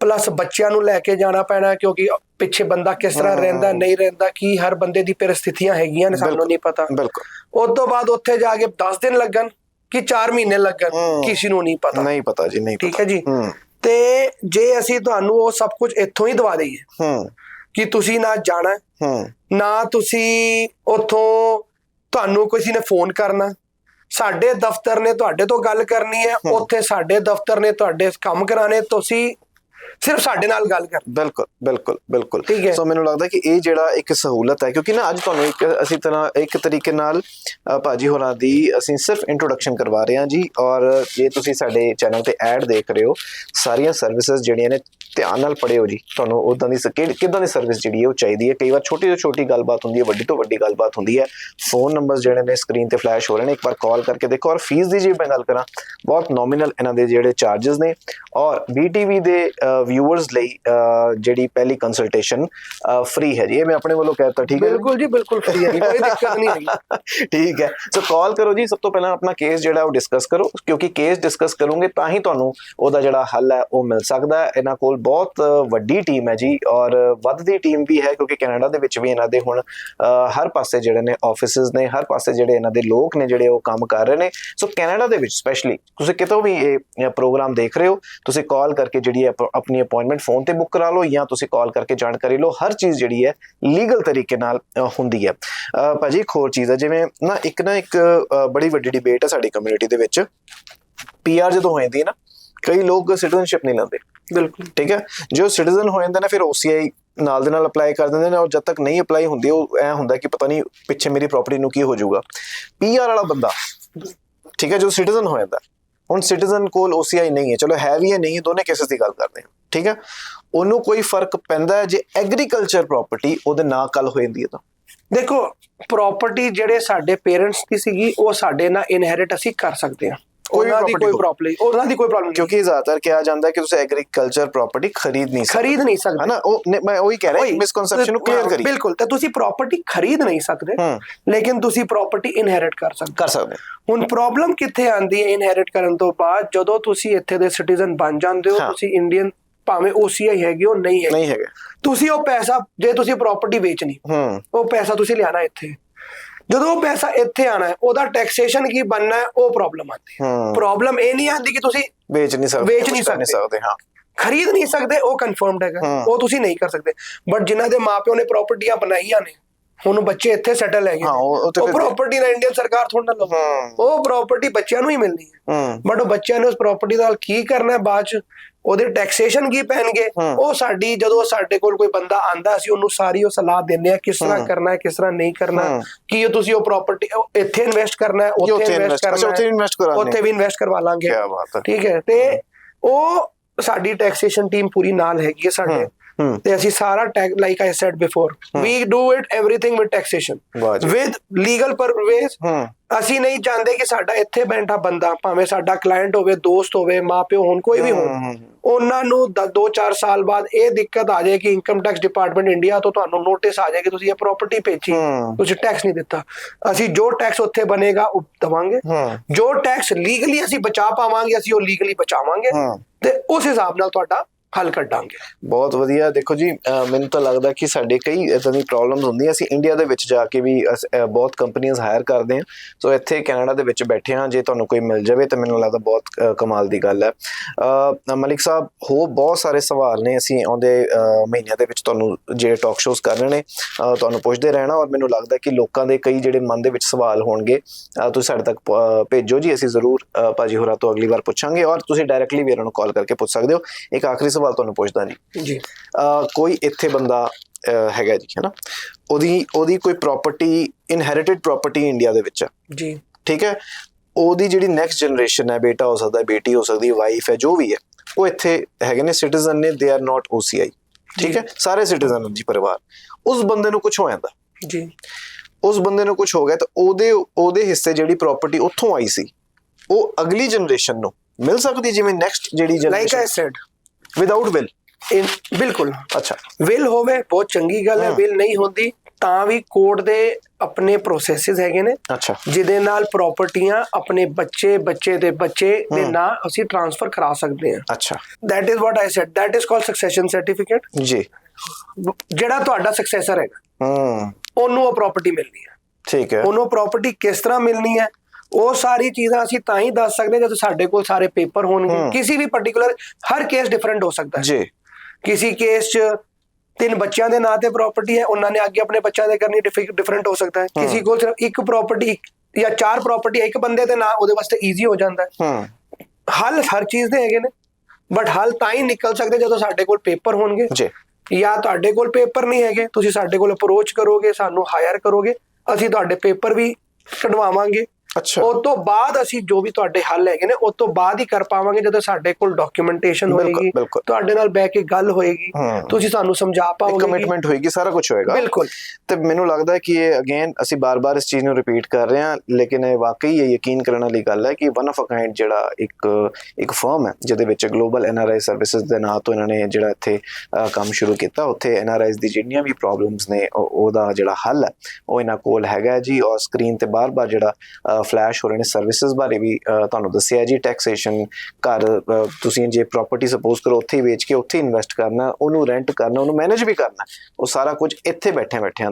ਪਲੱਸ ਬੱਚਿਆਂ ਨੂੰ ਲੈ ਕੇ ਜਾਣਾ ਪੈਣਾ ਕਿਉਂਕਿ ਪਿੱਛੇ ਬੰਦਾ ਕਿਸ ਤਰ੍ਹਾਂ। ਰਹਿੰਦਾ ਨਹੀਂ ਰਹਿੰਦਾ ਕੀ ਹਰ ਬੰਦੇ ਦੀ ਪਰਿਸਥਿਤੀਆਂ ਹੈਗੀਆਂ ਨੇ ਸਾਨੂੰ ਬਿਲਕੁਲ। ਨਹੀਂ ਪਤਾ। ਬਿਲਕੁਲ। ਉਸ ਤੋਂ ਬਾਅਦ ਉੱਥੇ ਜਾ ਕੇ 10 ਦਿਨ ਲੱਗਣ ਕਿ 4 ਮਹੀਨੇ ਲੱਗਣ ਹਮ। ਕਿਸੇ ਨੂੰ ਨਹੀਂ ਪਤਾ। ਨਹੀਂ ਪਤਾ ਜੀ ਨਹੀਂ ਠੀਕ ਹੈ ਜੀ? ਹੂੰ ਤੇ ਜੇ ਅਸੀਂ ਤੁਹਾਨੂੰ ਉਹ ਸਭ ਕੁਝ ਇੱਥੋਂ ਹੀ ਦਵਾ ਦਈਏ ਹੂੰ ਕਿ ਤੁਸੀਂ ਨਾ ਜਾਣਾ ਹੈ, ਹੂੰ। ਨਾ ਤੁਸੀਂ ਉੱਥੋਂ ਤੁਹਾਨੂੰ ਕਿਸੇ ਨੇ ਫੋਨ ਕਰਨਾ। ਸਾਡੇ ਦਫ਼ਤਰ ਨੇ ਤੁਹਾਡੇ ਤੋਂ ਗੱਲ ਕਰਨੀ ਹੈ। ਉੱਥੇ ਸਾਡੇ ਦਫ਼ਤਰ ਨੇ ਤੁਹਾਡੇ ਕੰਮ ਕਰਾਣੇ ਤੁਸੀਂ ਸਿਰਫ ਸਾਡੇ ਨਾਲ ਗੱਲ ਕਰ ਬਿਲਕੁਲ ਬਿਲਕੁਲ ਬਿਲਕੁਲ। ਸੋ ਮੈਨੂੰ ਲੱਗਦਾ ਕਿ ਇਹ ਜਿਹੜਾ ਇੱਕ ਸਹੂਲਤ ਹੈ ਕਿਉਂਕਿ ਨਾ ਅੱਜ ਤੁਹਾਨੂੰ ਇੱਕ ਅਸੀਂ ਤਰ੍ਹਾਂ ਇੱਕ ਤਰੀਕੇ ਨਾਲ ਭਾਜੀ ਹੋਰਾਂ ਦੀ ਅਸੀਂ ਸਿਰਫ ਇੰਟਰੋਡਕਸ਼ਨ ਕਰਵਾ ਰਹੇ ਹਾਂ ਜੀ। ਔਰ ਜੇ ਤੁਸੀਂ ਸਾਡੇ ਚੈਨਲ ਤੇ ਐਡ ਦੇਖ ਰਹੇ ਹੋ ਸਾਰੀਆਂ ਸਰਵਿਸਿਜ਼ ਜਿਹੜੀਆਂ ਨੇ ਧਿਆਨ ਨਾਲ ਪੜਿਓ ਜੀ। ਤੁਹਾਨੂੰ ਉਦਾਂ ਦੀ ਕਿੱਦਾਂ ਦੀ ਸਰਵਿਸ ਜਿਹੜੀ ਹੈ ਉਹ ਚਾਹੀਦੀ ਹੈ? ਕਈ ਵਾਰ ਛੋਟੀ ਤੋਂ ਛੋਟੀ ਗੱਲਬਾਤ ਹੁੰਦੀ ਹੈ ਵੱਡੀ ਤੋਂ ਵੱਡੀ ਗੱਲਬਾਤ ਹੁੰਦੀ ਹੈ। ਫੋਨ ਨੰਬਰਸ ਜਿਹੜੇ ਨੇ ਸਕਰੀਨ ਤੇ ਫਲੈਸ਼ ਹੋ ਰਹੇ ਨੇ। ਇੱਕ ਵਾਰ ਕਾਲ ਕਰਕੇ ਦੇਖੋ। ਔਰ ਫੀਸ ਦੀ ਜੇ ਮੈਂ ਗੱਲ ਕਰਾਂ ਬਹੁਤ ਨੋਮੀਨਲ ਇਹਨਾਂ ਦੇ ਜਿਹੜੇ ਚਾਰजेस ਨੇ। ਔਰ BTV ਦੇ ਵਿਊਅਰਸ ਲਈ ਜਿਹੜੀ ਪਹਿਲੀ ਕੰਸਲਟੇਸ਼ਨ ਫ੍ਰੀ ਹੈ ਜੀ। ਇਹ ਮੈਂ ਆਪਣੇ ਵੱਲੋਂ ਕਹਿਤਾ ਠੀਕ ਹੈ ਬਿਲਕੁਲ ਜੀ ਬਿਲਕੁਲ ਫ੍ਰੀ ਹੈ ਕੋਈ ਦਿੱਕਤ ਨਹੀਂ ਹੈਗੀ। (laughs) ਠੀਕ ਹੈ। ਸੋ ਕਾਲ ਕਰੋ ਜੀ। ਸਭ ਤੋਂ ਪਹਿਲਾਂ ਆਪਣਾ ਕੇਸ ਜਿਹੜਾ ਉਹ ਡਿਸਕਸ ਕਰੋ। ਕਿਉਂਕਿ ਕੇਸ ਡਿਸਕਸ ਕਰੋਗੇ ਤਾਂ ਹੀ ਤੁਹਾਨੂੰ ਉਹਦਾ ਜਿਹੜਾ ਹੱਲ ਹੈ ਉਹ ਮਿਲ ਸਕਦਾ ਹੈ। ਇਹਨਾਂ ਕੋਲ ਬਹੁਤ ਵੱਡੀ ਟੀਮ ਹੈ ਜੀ ਔਰ ਵੱਧਦੀ ਟੀਮ ਵੀ ਹੈ ਕਿਉਂਕਿ ਕੈਨੇਡਾ ਦੇ ਵਿੱਚ ਵੀ ਇਹਨਾਂ ਦੇ ਹੁਣ ਹਰ ਪਾਸੇ ਜਿਹੜੇ ਨੇ ਆਫਿਸਿਸ ਨੇ ਹਰ ਪਾਸੇ ਜਿਹੜੇ ਇਹਨਾਂ ਦੇ ਲੋਕ ਨੇ ਜਿਹੜੇ ਉਹ ਕੰਮ ਕਰ ਰਹੇ ਨੇ। ਸੋ ਕੈਨੇਡਾ ਦੇ ਵਿੱਚ ਸਪੈਸ਼ਲੀ ਤੁਸੀਂ ਕਿਤੋਂ ਵੀ ਇਹ ਪ੍ਰੋਗਰਾਮ ਦੇਖ ਰਹੇ ਹੋ ਤੁਸੀਂ ਕਾਲ ਕਰਕੇ ਜਿਹੜੀ ਹੈ ਆਪਣੀ ਅਪਾਇੰਟਮੈਂਟ ਫੋਨ ਤੇ ਬੁੱਕ ਕਰਾ ਲਓ ਜਾਂ ਤੁਸੀਂ ਕਾਲ ਕਰਕੇ ਜਾਣਕਾਰੀ ਲਓ ਹਰ ਚੀਜ਼ ਜਿਹੜੀ ਹੈ ਲੀਗਲ ਤਰੀਕੇ ਨਾਲ ਹੁੰਦੀ ਹੈ। ਅ, ਭਾਜੀ ਇੱਕ ਹੋਰ ਚੀਜ਼ ਹੈ ਜਿਵੇਂ ਨਾ ਇੱਕ ਨਾ ਇੱਕ ਬੜੀ ਵੱਡੀ ਡਿਬੇਟ ਹੈ ਸਾਡੀ ਕਮਿਊਨਿਟੀ ਦੇ ਵਿੱਚ। ਪੀਆਰ ਜਦੋਂ ਹੋ ਜਾਂਦੀ ਹੈ ਨਾ ਕਈ ਲੋਕ ਸਿਟੀਜ਼ਨਸ਼ਿਪ ਨਹੀਂ ਲੈਂਦੇ। ਬਿਲਕੁਲ। ਠੀਕ ਹੈ? ਜੋ ਸਿਟੀਜ਼ਨ ਹੋ ਜਾਂਦਾ ਨਾ ਫਿਰ OCI ਨਾਲ ਦੇ ਨਾਲ ਅਪਲਾਈ ਕਰ ਦਿੰਦੇ ਨੇ ਔਰ ਜਦ ਤੱਕ ਨਹੀਂ ਅਪਲਾਈ ਹੁੰਦੀ ਉਹ ਐ ਹੁੰਦਾ ਕਿ ਪਤਾ ਨਹੀਂ ਪਿੱਛੇ ਮੇਰੀ ਪ੍ਰਾਪਰਟੀ ਨੂੰ ਕੀ ਹੋ ਜਾਊਗਾ। ਪੀਆਰ ਵਾਲਾ ਬੰਦਾ ਠੀਕ ਹੈ? ਜੋ ਸਿਟੀਜ਼ਨ ਹੋ ਜਾਂਦਾ ਹੁਣ ਸਿਟੀਜ਼ਨ ਕੋਲ OCI ਨਹੀਂ ਹੈ। ਚਲੋ ਹੈ ਵੀ ਹੈ ਨਹੀਂ ਹੈ ਦੋਨੇ ਕੇਸਸ ਦੀ ਗੱਲ ਕਰਦੇ ਹਾਂ। ਠੀਕ ਹੈ? ਉਹਨੂੰ ਕੋਈ ਫ਼ਰਕ ਪੈਂਦਾ ਜੇ ਐਗਰੀਕਲਚਰ ਪ੍ਰਾਪਰਟੀ ਉਹਦੇ ਨਾਂ ਕੱਲ ਹੋ ਜਾਂਦੀ ਹੈ ਤਾਂ। ਦੇਖੋ ਪ੍ਰਾਪਰਟੀ ਜਿਹੜੇ ਸਾਡੇ ਪੇਰੈਂਟਸ ਦੀ ਸੀਗੀ ਉਹ ਸਾਡੇ ਨਾਲ ਇਨਹੈਰਿਟ ਅਸੀਂ ਕਰ ਸਕਦੇ ਹਾਂ। ਕੋਈ ਉਹਨਾਂ ਦੀ ਕੋਈ। ਪ੍ਰੋਬਲਮ ਉਹਨਾਂ ਦੀ ਕੋਈ ਪ੍ਰੋਬਲਮ ਕਿਉਂਕਿ ਜ਼ਿਆਦਾਤਰ ਕਿਹਾ ਜਾਂਦਾ ਹੈ ਕਿ ਤੁਸੀਂ ਐਗਰੀਕਲਚਰ ਪ੍ਰਾਪਰਟੀ ਖਰੀਦ ਨਹੀਂ ਸਕਦੇ। ਖਰੀਦ ਨਹੀਂ ਸਕਦੇ। ਹਨਾ? ਉਹ ਮੈਂ ਉਹੀ ਕਹਿ ਰਿਹਾ ਮਿਸਕਨਸੈਪਸ਼ਨ ਨੂੰ ਕਲੀਅਰ ਕਰੀ ਬਿਲਕੁਲ। ਤੇ ਤੁਸੀਂ ਪ੍ਰਾਪਰਟੀ ਖਰੀਦ ਨਹੀਂ ਸਕਦੇ। ਲੇਕਿਨ ਤੁਸੀਂ ਪ੍ਰਾਪਰਟੀ ਇਨਹੈਰਿਟ ਕਰ ਸਕਦੇ। ਕਰ ਸਕਦੇ। ਹੁਣ ਪ੍ਰੋਬਲਮ ਕਿੱਥੇ ਆਂਦੀ ਹੈ ਇਨਹੈਰਿਟ ਕਰਨ ਤੋਂ ਬਾਅਦ? ਜਦੋਂ ਤੁਸੀਂ ਇੱਥੇ ਦੇ ਸਿਟੀਜ਼ਨ ਬਣ ਜਾਂਦੇ ਹੋ। ਤੁਸੀਂ ਇੰਡੀਅਨ ਭਾਵੇਂ OCI ਹੈਗੀ ਉਹ ਨਹੀਂ ਹੈ ਨਹੀਂ ਹੈਗੇ। ਤੁਸੀਂ ਉਹ ਪੈਸਾ ਜੇ ਤੁਸੀਂ ਪ੍ਰਾਪਰਟੀ ਵੇਚਣੀ ਹੂੰ। ਉਹ ਪੈਸਾ ਤੁਸੀਂ ਲਿਆਣਾ ਇੱਥੇ। ਜਦੋਂ ਪੈਸਾ ਇੱਥੇ ਆਣਾ ਹੈ ਉਹਦਾ ਟੈਕਸੇਸ਼ਨ ਕੀ ਬਣਨਾ ਹੈ ਉਹ ਪ੍ਰੋਬਲਮ ਆਉਂਦੀ ਹੈ। ਪ੍ਰੋਬਲਮ ਇਹ ਨਹੀਂ ਆਉਂਦੀ ਕਿ ਤੁਸੀਂ ਵੇਚ ਨਹੀਂ ਸਕਦੇ ਵੇਚ ਨਹੀਂ ਸਕਦੇ। ਹਾਂ। ਖਰੀਦ ਨਹੀਂ ਸਕਦੇ ਉਹ ਕਨਫਰਮਡ ਹੈਗਾ। ਉਹ ਤੁਸੀਂ ਨਹੀਂ ਕਰ ਸਕਦੇ। ਬਟ ਜਿਨ੍ਹਾਂ ਦੇ ਮਾਪਿਓ ਨੇ ਪ੍ਰਾਪਰਟੀਆਂ ਬਣਾਈਆਂ ਨੇ ਹੁਣ ਬੱਚੇ ਇੱਥੇ ਸੈਟਲ ਹੈਗੇ ਹਾਂ, ਉਹ- ਪ੍ਰਾਪਰਟੀ ਨਾ ਇੰਡੀਅਨ ਸਰਕਾਰ ਥੋੜਾ ਨਾ। ਲਵੇ। ਉਹ ਪ੍ਰਾਪਰਟੀ ਬੱਚਿਆਂ ਨੂੰ ਹੀ ਮਿਲਣੀ ਹੈ। ਹੂੰ। ਬਟ ਉਹ ਬੱਚਿਆਂ ਨੇ ਉਸ ਪ੍ਰਾਪਰਟੀ ਨਾਲ ਕੀ ਕਰਨਾ ਹੈ ਬਾਅਦ ਚ? ਉਹਦੇ ਟੈਕਸੇਸ਼ਨ ਕੀ ਪੈਣਗੇ। ਉਹ ਸਾਡੀ ਜਦੋਂ ਸਾਡੇ ਕੋਲ ਕੋਈ ਬੰਦਾ ਆਂਦਾ ਅਸੀਂ ਉਹਨੂੰ ਸਾਰੀ ਉਹ ਸਲਾਹ ਦਿੰਦੇ ਆ ਕਿਸ ਤਰ੍ਹਾਂ। ਕਰਨਾ ਹੈ ਕਿਸ ਤਰ੍ਹਾਂ ਨਹੀਂ ਕਰਨਾ। ਕੀ ਤੁਸੀਂ ਉਹ ਪ੍ਰਾਪਰਟੀ ਇੱਥੇ ਇਨਵੈਸਟ ਕਰਨਾ ਹੈ ਉੱਥੇ ਉੱਥੇ ਇਨਵੈਸਟ ਕਰਨਾ ਉੱਥੇ ਹੈ। invest ਕਰਾਉਣੀ ਉੱਥੇ ਵੀ ਇਨਵੈਸਟ ਕਰਵਾ ਲਾਂਗੇ। ਕੀ ਬਾਤ ਹੈ। ਠੀਕ ਹੈ ਤੇ ਉਹ ਸਾਡੀ ਟੈਕਸੇਸ਼ਨ ਟੀਮ ਪੂਰੀ ਨਾਲ ਹੈਗੀ ਹੈ ਸਾਡੇ। ਤੇ ਅਸੀਂ ਸਾਰਾ tax like I said before we do it everything with taxation. With legal Parvez ਹੂੰ। ਅਸੀਂ ਨਹੀਂ ਚਾਹੁੰਦੇ ਕਿ ਸਾਡਾ ਇੱਥੇ ਬੈਠਾ ਬੰਦਾ ਭਾਵੇਂ ਸਾਡਾ ਕਲਾਇੰਟ ਹੋਵੇ ਦੋਸਤ ਹੋਵੇ ਮਾਪਿਓ ਹੋਣ ਕੋਈ ਵੀ ਹੋਣ। ਉਹਨਾਂ ਨੂੰ 2-4 ਸਾਲ ਬਾਅਦ ਇਹ ਦਿੱਕਤ ਆ ਜਾਏ ਕਿ ਇਨਕਮ ਟੈਕਸ ਡਿਪਾਰਟਮੈਂਟ ਇੰਡੀਆ ਤੋਂ ਤੁਹਾਨੂੰ ਨੋਟਿਸ ਆ ਜਾਏ ਕਿ ਤੁਸੀਂ ਇਹ ਪ੍ਰਾਪਰਟੀ ਵੇਚੀ। ਤੁਸੀਂ ਟੈਕਸ ਨਹੀਂ ਦਿੱਤਾ ਅਸੀਂ ਜੋ ਟੈਕਸ ਉੱਥੇ ਬਣੇਗਾ ਉਹ ਦਵਾਂਗੇ। ਜੋ ਟੈਕਸ ਲੀਗਲੀ ਅਸੀਂ ਬਚਾ ਪਾਵਾਂਗੇ ਅਸੀਂ ਉਹ ਲੀਗਲੀ ਬਚਾਵਾਂਗੇ। ਤੇ ਉਸ ਹਿਸਾਬ ਨਾਲ ਤੁਹਾਡਾ ਹੱਲ ਕੱਢਾਂਗੇ। ਬਹੁਤ ਵਧੀਆ। ਦੇਖੋ ਜੀ ਮੈਨੂੰ ਤਾਂ ਲੱਗਦਾ ਕਿ ਸਾਡੇ ਕਈ ਇਦਾਂ ਦੀ ਪ੍ਰੋਬਲਮਸ ਹੁੰਦੀਆਂ ਅਸੀਂ ਇੰਡੀਆ ਦੇ ਵਿੱਚ ਜਾ ਕੇ ਵੀ ਬਹੁਤ ਕੰਪਨੀਆਂ ਹਾਇਰ ਕਰਦੇ ਹਾਂ ਸੋ ਇੱਥੇ ਕੈਨੇਡਾ ਦੇ ਵਿੱਚ ਬੈਠੇ ਹਾਂ। ਜੇ ਤੁਹਾਨੂੰ ਕੋਈ ਮਿਲ ਜਾਵੇ ਤਾਂ ਮੈਨੂੰ ਲੱਗਦਾ ਬਹੁਤ ਕਮਾਲ ਦੀ ਗੱਲ ਹੈ। ਮਲਿਕ ਸਾਹਿਬ ਹੋ ਬਹੁਤ ਸਾਰੇ ਸਵਾਲ ਨੇ। ਅਸੀਂ ਆਉਂਦੇ ਮਹੀਨਿਆਂ ਦੇ ਵਿੱਚ ਤੁਹਾਨੂੰ ਜਿਹੜੇ ਟਾਕ ਸ਼ੋਜ਼ ਕਰ ਰਹੇ ਨੇ ਤੁਹਾਨੂੰ ਪੁੱਛਦੇ ਰਹਿਣਾ। ਔਰ ਮੈਨੂੰ ਲੱਗਦਾ ਕਿ ਲੋਕਾਂ ਦੇ ਕਈ ਜਿਹੜੇ ਮਨ ਦੇ ਵਿੱਚ ਸਵਾਲ ਹੋਣਗੇ ਤੁਸੀਂ ਸਾਡੇ ਤੱਕ ਭੇਜੋ ਜੀ। ਅਸੀਂ ਜ਼ਰੂਰ ਅਹ, ਭਾਜੀ ਹੋਰਾਂ ਤੋਂ ਅਗਲੀ ਵਾਰ ਪੁੱਛਾਂਗੇ। ਔਰ ਤੁਸੀਂ ਡਾਇਰੈਕਟਲੀ ਵੀ ਇਹਨਾਂ ਨੂੰ ਕਾਲ ਕਰਕੇ ਪੁੱਛ ਸਕਦੇ ਹੋ। ਇੱਕ ਆਖਰੀ ਸਵਾਲ ਤੁਹਾਨੂੰ ਪੁੱਛਦਾ ਜੀ। ਜੀ ਕੋਈ ਇੱਥੇ ਬੰਦਾ ਹੈਗਾ ਜੀ ਹੈਨਾ? ਉਹਦੀ ਉਹਦੀ ਕੋਈ ਪ੍ਰਾਪਰਟੀ ਇਨਹੈਰਿਟਡ ਪ੍ਰਾਪਰਟੀ ਇੰਡੀਆ ਦੇ ਵਿੱਚ। ਜੀ। ਠੀਕ ਹੈ? ਉਹਦੀ ਜਿਹੜੀ ਨੈਕਸਟ ਜਨਰੇਸ਼ਨ ਹੈ ਬੇਟਾ ਹੋ ਸਕਦਾ ਹੈ ਬੇਟੀ ਹੋ ਸਕਦੀ ਹੈ ਵਾਈਫ ਹੈ ਜੋ ਵੀ ਹੈ ਉਹ ਇੱਥੇ ਹੈਗੇ ਨੇ ਸਿਟੀਜ਼ਨ ਨੇ ਦੇ ਆਰ ਨਾਟ OCI ਠੀਕ। ਹੈ? ਸਾਰੇ ਸਿਟੀਜ਼ਨ ਜੀ ਪਰਿਵਾਰ। ਉਸ ਬੰਦੇ ਨੂੰ ਕੁਝ ਹੋ ਜਾਂਦਾ। ਜੀ। ਉਸ ਬੰਦੇ ਨੂੰ ਕੁਝ ਹੋ ਗਿਆ ਤਾਂ ਉਹਦੇ ਉਹਦੇ ਹਿੱਸੇ ਜਿਹੜੀ ਪ੍ਰਾਪਰਟੀ ਉੱਥੋਂ ਆਈ ਸੀ ਉਹ ਅਗਲੀ ਜਨਰੇਸ਼ਨ ਨੂੰ ਮਿਲ ਸਕਦੀ ਜਿਵੇਂ ਨੈਕਸਟ ਜਿਹੜੀ like I generation said without will ਬਿਲਕੁਲ ਅੱਛਾ। ਵਿਲ ਹੋਵੇ ਬਹੁਤ ਚੰਗੀ ਗੱਲ ਹੈ। ਵਿਲ ਨਹੀਂ ਹੁੰਦੀ ਤਾਂ ਵੀ ਕੋਰਟ ਦੇ ਆਪਣੇ ਪ੍ਰੋਸੈਸਸ ਹੈਗੇ ਨੇ ਅੱਛਾ। ਜਿਹਦੇ ਨਾਲ ਪ੍ਰਾਪਰਟੀਆਂ ਆਪਣੇ ਬੱਚੇ ਬੱਚੇ ਦੇ ਬੱਚੇ ਦੇ ਨਾਂ ਅਸੀਂ ਟ੍ਰਾਂਸਫਰ ਕਰਾ ਸਕਦੇ ਹਾਂ। ਅੱਛਾ। That is what i said. That is called succession certificate ਜੀ। ਜਿਹੜਾ ਤੁਹਾਡਾ ਸਕਸੈਸਰ ਹੈਗਾ ਹੂੰ। ਉਹਨੂੰ ਉਹ ਪ੍ਰਾਪਰਟੀ ਮਿਲਣੀ ਹੈ। ਠੀਕ ਹੈ। ਉਹਨੂੰ ਪ੍ਰਾਪਰਟੀ ਕਿਸ ਤਰ੍ਹਾਂ ਮਿਲਣੀ ਹੈ? ਉਹ ਸਾਰੀ ਚੀਜ਼ਾਂ ਅਸੀਂ ਤਾਂ ਹੀ ਦੱਸ ਸਕਦੇ ਜਦੋਂ ਸਾਡੇ ਕੋਲ ਸਾਰੇ ਪੇਪਰ ਹੋਣਗੇ। ਕਿਸੇ ਵੀ ਪਾਰਟਿਕੂਲਰ ਹਰ ਕੇਸ ਡਿਫਰੈਂਟ ਹੋ ਸਕਦਾ ਹੈ। ਜੀ। ਕਿਸੇ ਕੇਸ 'ਚ ਤਿੰਨ ਬੱਚਿਆਂ ਦੇ ਨਾਂ ਤੇ ਪ੍ਰਾਪਰਟੀ ਹੈ ਉਹਨਾਂ ਨੇ ਅੱਗੇ ਆਪਣੇ ਬੱਚਿਆਂ ਦੇ ਕਰਨੀ ਡਿਫਰੈਂਟ ਹੋ ਸਕਦਾ ਹੈ। ਕਿਸੇ ਕੋਲ ਸਿਰਫ ਇੱਕ ਪ੍ਰਾਪਰਟੀ ਜਾਂ ਚਾਰ ਪ੍ਰਾਪਰਟੀ ਇੱਕ ਬੰਦੇ ਦੇ ਨਾਂ ਉਹਦੇ ਵਾਸਤੇ ਈਜ਼ੀ ਹੋ ਜਾਂਦਾ ਹੂੰ। ਹੱਲ ਹਰ ਚੀਜ਼ ਦੇ ਹੈਗੇ ਨੇ ਬਟ ਹੱਲ ਤਾਂ ਹੀ ਨਿਕਲ ਸਕਦੇ ਜਦੋਂ ਸਾਡੇ ਕੋਲ ਪੇਪਰ ਹੋਣਗੇ। ਜੀ। ਜਾਂ ਤੁਹਾਡੇ ਕੋਲ ਪੇਪਰ ਨਹੀਂ ਹੈਗੇ ਤੁਸੀਂ ਸਾਡੇ ਕੋਲ ਅਪਰੋਚ ਕਰੋਗੇ ਸਾਨੂੰ ਹਾਇਰ ਕਰੋਗੇ ਅਸੀਂ ਤੁਹਾਡੇ ਪੇਪਰ ਵੀ ਕਢਵਾਵਾਂਗੇ। ਅੱਛਾ ਉਸ ਤੋਂ ਬਾਅਦ ਅਸੀਂ ਜੋ ਵੀ ਤੁਹਾਡੇ ਹੱਲ ਹੈਗੇ ਨੇ ਉਸ ਤੋਂ ਬਾਅਦ ਹੀ ਕਰ ਪਾਵਾਂਗੇ ਜਦੋਂ ਸਾਡੇ ਕੋਲ ਡਾਕੂਮੈਂਟੇਸ਼ਨ ਹੋਏਗੀ। ਤੁਹਾਡੇ ਨਾਲ ਬਹਿ ਕੇ ਗੱਲ ਹੋਏਗੀ। ਤੁਸੀਂ ਸਾਨੂੰ ਸਮਝਾ ਪਾਓਗੇ ਕਮਿਟਮੈਂਟ ਹੋਏਗੀ ਸਾਰਾ ਕੁਝ ਹੋਏਗਾ ਬਿਲਕੁਲ ਤੇ ਮੈਨੂੰ ਲੱਗਦਾ ਹੈ ਕਿ ਇਹ ਅਗੇਨ ਅਸੀਂ ਬਾਰ-ਬਾਰ ਇਸ ਚੀਜ਼ ਨੂੰ ਰਿਪੀਟ ਕਰ ਰਹੇ ਹਾਂ ਲੇਕਿਨ ਇਹ ਵਾਕਈ ਇਹ ਯਕੀਨ ਕਰਨ ਵਾਲੀ ਗੱਲ ਹੈ ਕਿ ਵਨ ਆਫ ਅ ਕਾਈਂਡ ਜਿਹੜਾ ਇੱਕ ਇੱਕ ਫਰਮ ਹੈ ਜਿਹਦੇ ਵਿੱਚ ਗਲੋਬਲ ਐਨਆਰਆਈ ਸਰਵਿਸਿਜ਼ ਦੇ ਨਾਂ ਤੋਂ ਇਹਨਾਂ ਨੇ ਜਿਹੜਾ ਇੱਥੇ ਕੰਮ ਸ਼ੁਰੂ ਕੀਤਾ ਉੱਥੇ ਐਨਆਰਆਈਜ਼ ਦੀ ਜਿੰਨੀਆਂ ਵੀ ਪ੍ਰੋਬਲਮਸ ਨੇ ਉਹ- ਉਹਦਾ ਜਿਹੜਾ ਹੱਲ ਹੈ ਉਹ ਇਹਨਾਂ ਕੋਲ ਹੈਗਾ ਜੀ ਔਰ ਸਕਰੀਨ ਤੇ ਬਾਰ-ਬਾਰ ਜਿਹੜਾ ਫਲੈਸ਼ ਹੋ ਰਹੇ ਨੇ ਸਰਵਿਸਿਜ਼ ਬਾਰੇ ਵੀ ਤੁਹਾਨੂੰ ਦੱਸਿਆ ਜੀ ਟੈਕਸੇਸ਼ਨ ਘਰ ਤੁਸੀਂ ਜੇ ਪ੍ਰਾਪਰਟੀ ਸਪੋਜ਼ ਕਰੋ, ਉੱਥੇ ਹੀ ਵੇਚ ਕੇ ਉੱਥੇ ਇਨਵੈਸਟ ਕਰਨਾ, ਉਹਨੂੰ ਰੈਂਟ ਕਰਨਾ, ਉਹਨੂੰ ਮੈਨੇਜ ਵੀ ਕਰਨਾ, ਉਹ ਸਾਰਾ ਕੁਝ ਇੱਥੇ ਬੈਠੇ ਬੈਠਿਆਂ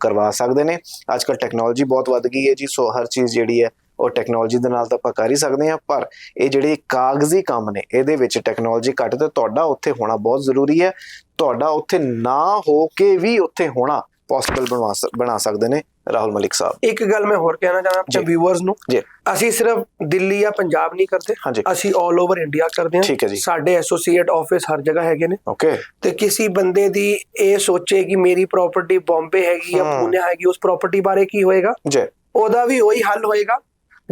ਕਰਵਾ ਸਕਦੇ ਨੇ। ਅੱਜ ਕੱਲ ਟੈਕਨੋਲੋਜੀ ਬਹੁਤ ਵੱਧ ਗਈ ਹੈ ਜੀ, ਸੋ ਹਰ ਚੀਜ਼ ਜਿਹੜੀ ਹੈ, ਉਹ ਟੈਕਨੋਲੋਜੀ ਦੇ ਨਾਲ ਤਾਂ ਆਪਾਂ ਕਰ ਹੀ ਸਕਦੇ ਹਾਂ, ਪਰ ਇਹ ਜਿਹੜੇ ਕਾਗਜ਼ੀ ਕੰਮ ਨੇ, ਇਹਦੇ ਵਿੱਚ ਟੈਕਨੋਲੋਜੀ ਘੱਟ ਤੇ ਤੁਹਾਡਾ ਉੱਥੇ ਹੋਣਾ ਬਹੁਤ ਜ਼ਰੂਰੀ ਹੈ। ਤੁਹਾਡਾ ਉੱਥੇ ਨਾ ਹੋ ਕੇ ਵੀ ਉੱਥੇ ਹੋਣਾ ਪੋਸੀਬਲ ਬਣਵਾ ਸ- ਬਣਾ ਸਕਦੇ ਨੇ ਰਾਹੁਲ ਮਲਿਕ ਸਾਹਿਬ। ਇੱਕ ਗੱਲ ਮੈਂ ਹੋਰ ਕਹਿਣਾ ਚਾਹੁੰਦਾ ਆਪਣੇ। ਵਿਊਅਰਸ ਨੂੰ। ਜੀ। ਅਸੀਂ ਸਿਰਫ ਦਿੱਲੀ ਜਾਂ ਪੰਜਾਬ ਨਹੀਂ ਕਰਦੇ। ਹਾਂਜੀ। ਅਸੀਂ 올 ਓਵਰ ਇੰਡੀਆ ਕਰਦੇ ਹੈ। ਸਾਡੇ ਐਸੋਸੀਏਟ ਆਫਿਸ ਹਰ ਜਗ੍ਹਾ ਹੈਗੇ ਨੇ। ਓਕੇ ਤੇ ਕਿਸੇ ਬੰਦੇ ਦੀ ਇਹ ਸੋਚੇ ਕਿ ਮੇਰੀ ਪ੍ਰਾਪਰਟੀ ਬੰਬੇ ਹੈਗੀ ਜਾਂ। ਪੂਨੇ ਹੈਗੀ ਉਸ ਪ੍ਰਾਪਰਟੀ ਬਾਰੇ ਕੀ ਹੋਏਗਾ? ਜੀ। ਉਹਦਾ ਵੀ ਉਹੀ ਹੱਲ ਹੋਏਗਾ।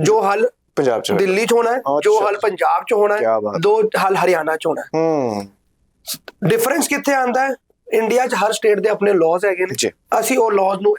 ਜੋ ਹੱਲ ਪੰਜਾਬ ਚ ਦਿੱਲੀ 'ਚ ਹੋਣਾ ਹੈ ਜੋ। ਹੱਲ ਪੰਜਾਬ 'ਚ ਹੋਣਾ ਹੈ। ਦੋ ਹੱਲ ਹਰਿਆਣਾ 'ਚ ਹੋਣਾ ਹੈ। ਹੂੰ ਡਿਫਰੈਂਸ ਕਿੱਥੇ ਆਂਦਾ ਹੈ? ਇੰਡੀਆ 'ਚ ਹਰ ਸਟੇਟ ਦੇ ਆਪਣੇ ਲਾਜ਼ ਹੈਗੇ ਨੇ। ਅਸੀਂ ਉਹ ਲਾਜ਼ ਨੂੰ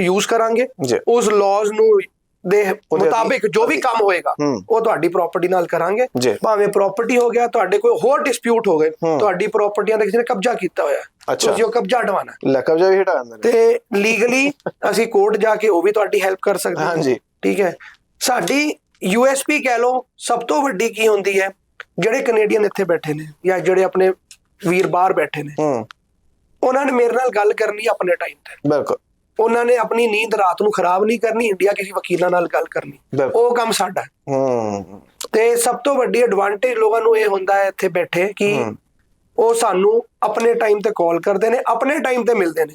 ਯੂਜ਼ ਕਰਾਂਗੇ। ਉਸ ਲਾਜ਼ ਨੂੰ ਦੇ ਮੁਤਾਬਿਕ ਜੋ ਵੀ ਕੰਮ ਹੋਏਗਾ। ਉਹ ਤੁਹਾਡੀ ਪ੍ਰਾਪਰਟੀ ਨਾਲ ਕਰਾਂਗੇ। ਭਾਵੇਂ ਪ੍ਰਾਪਰਟੀ ਹੋ ਗਿਆ ਤੁਹਾਡੇ ਕੋਈ ਹੋਰ ਡਿਸਪਿਊਟ ਹੋ ਗਏ। ਤੁਹਾਡੀ ਪ੍ਰਾਪਰਟੀਆਂ ਦਾ ਕਿਸੇ ਨੇ ਕਬਜ਼ਾ ਕੀਤਾ ਹੋਇਆ। ਤੁਸੀਂ ਉਹ ਕਬਜ਼ਾ ਹਟਵਾਣਾ ਹੈ। ਲਕਬ ਜਾ ਵੀ ਹਟਾ ਦਿੰਦੇ ਨੇ। ਤੇ ਲੀਗਲੀ ਅਸੀਂ ਕੋਰਟ ਜਾ ਕੇ ਉਹ ਵੀ ਤੁਹਾਡੀ ਹੈਲਪ ਕਰ ਸਕਦੇ ਹਾਂ। ਹਾਂਜੀ। ਠੀਕ ਹੈ। ਸਾਡੀ ਯੂਐਸਪੀ ਕਹਿ ਲਓ ਸਭ ਤੋਂ ਵੱਡੀ ਕੀ ਹੁੰਦੀ ਹੈ ਜਿਹੜੇ ਕੈਨੇਡੀਅਨ ਇੱਥੇ ਬੈਠੇ ਨੇ ਜਾਂ ਜਿਹੜੇ ਆਪਣੇ ਵੀਰ ਬਾਹਰ ਬੈਠੇ ਨੇ। ਹੂੰ। ਉਹਨਾਂ ਨੇ ਮੇਰੇ ਨਾਲ ਗੱਲ ਕਰਨੀ ਆਪਣੇ ਟਾਈਮ ਤੇ। ਬਿਲਕੁਲ। ਉਹਨਾਂ ਨੇ ਆਪਣੀ ਨੀਂਦ ਰਾਤ ਨੂੰ ਖਰਾਬ ਨਹੀਂ ਕਰਨੀ ਇੰਡੀਆ ਕਿਸੇ ਵਕੀਲਾਂ ਨਾਲ ਗੱਲ ਕਰਨੀ। ਉਹ ਕੰਮ ਸਾਡਾ। ਹੈ। ਤੇ ਸਭ ਤੋਂ ਵੱਡੀ ਐਡਵਾਂਟੇਜ ਲੋਕਾਂ ਨੂੰ ਇਹ ਹੁੰਦਾ ਹੈ ਇੱਥੇ ਬੈਠੇ ਕਿ। ਉਹ ਸਾਨੂੰ ਆਪਣੇ ਟਾਈਮ ਤੇ ਕਾਲ ਕਰਦੇ ਨੇ ਆਪਣੇ ਟਾਈਮ ਤੇ ਮਿਲਦੇ ਨੇ।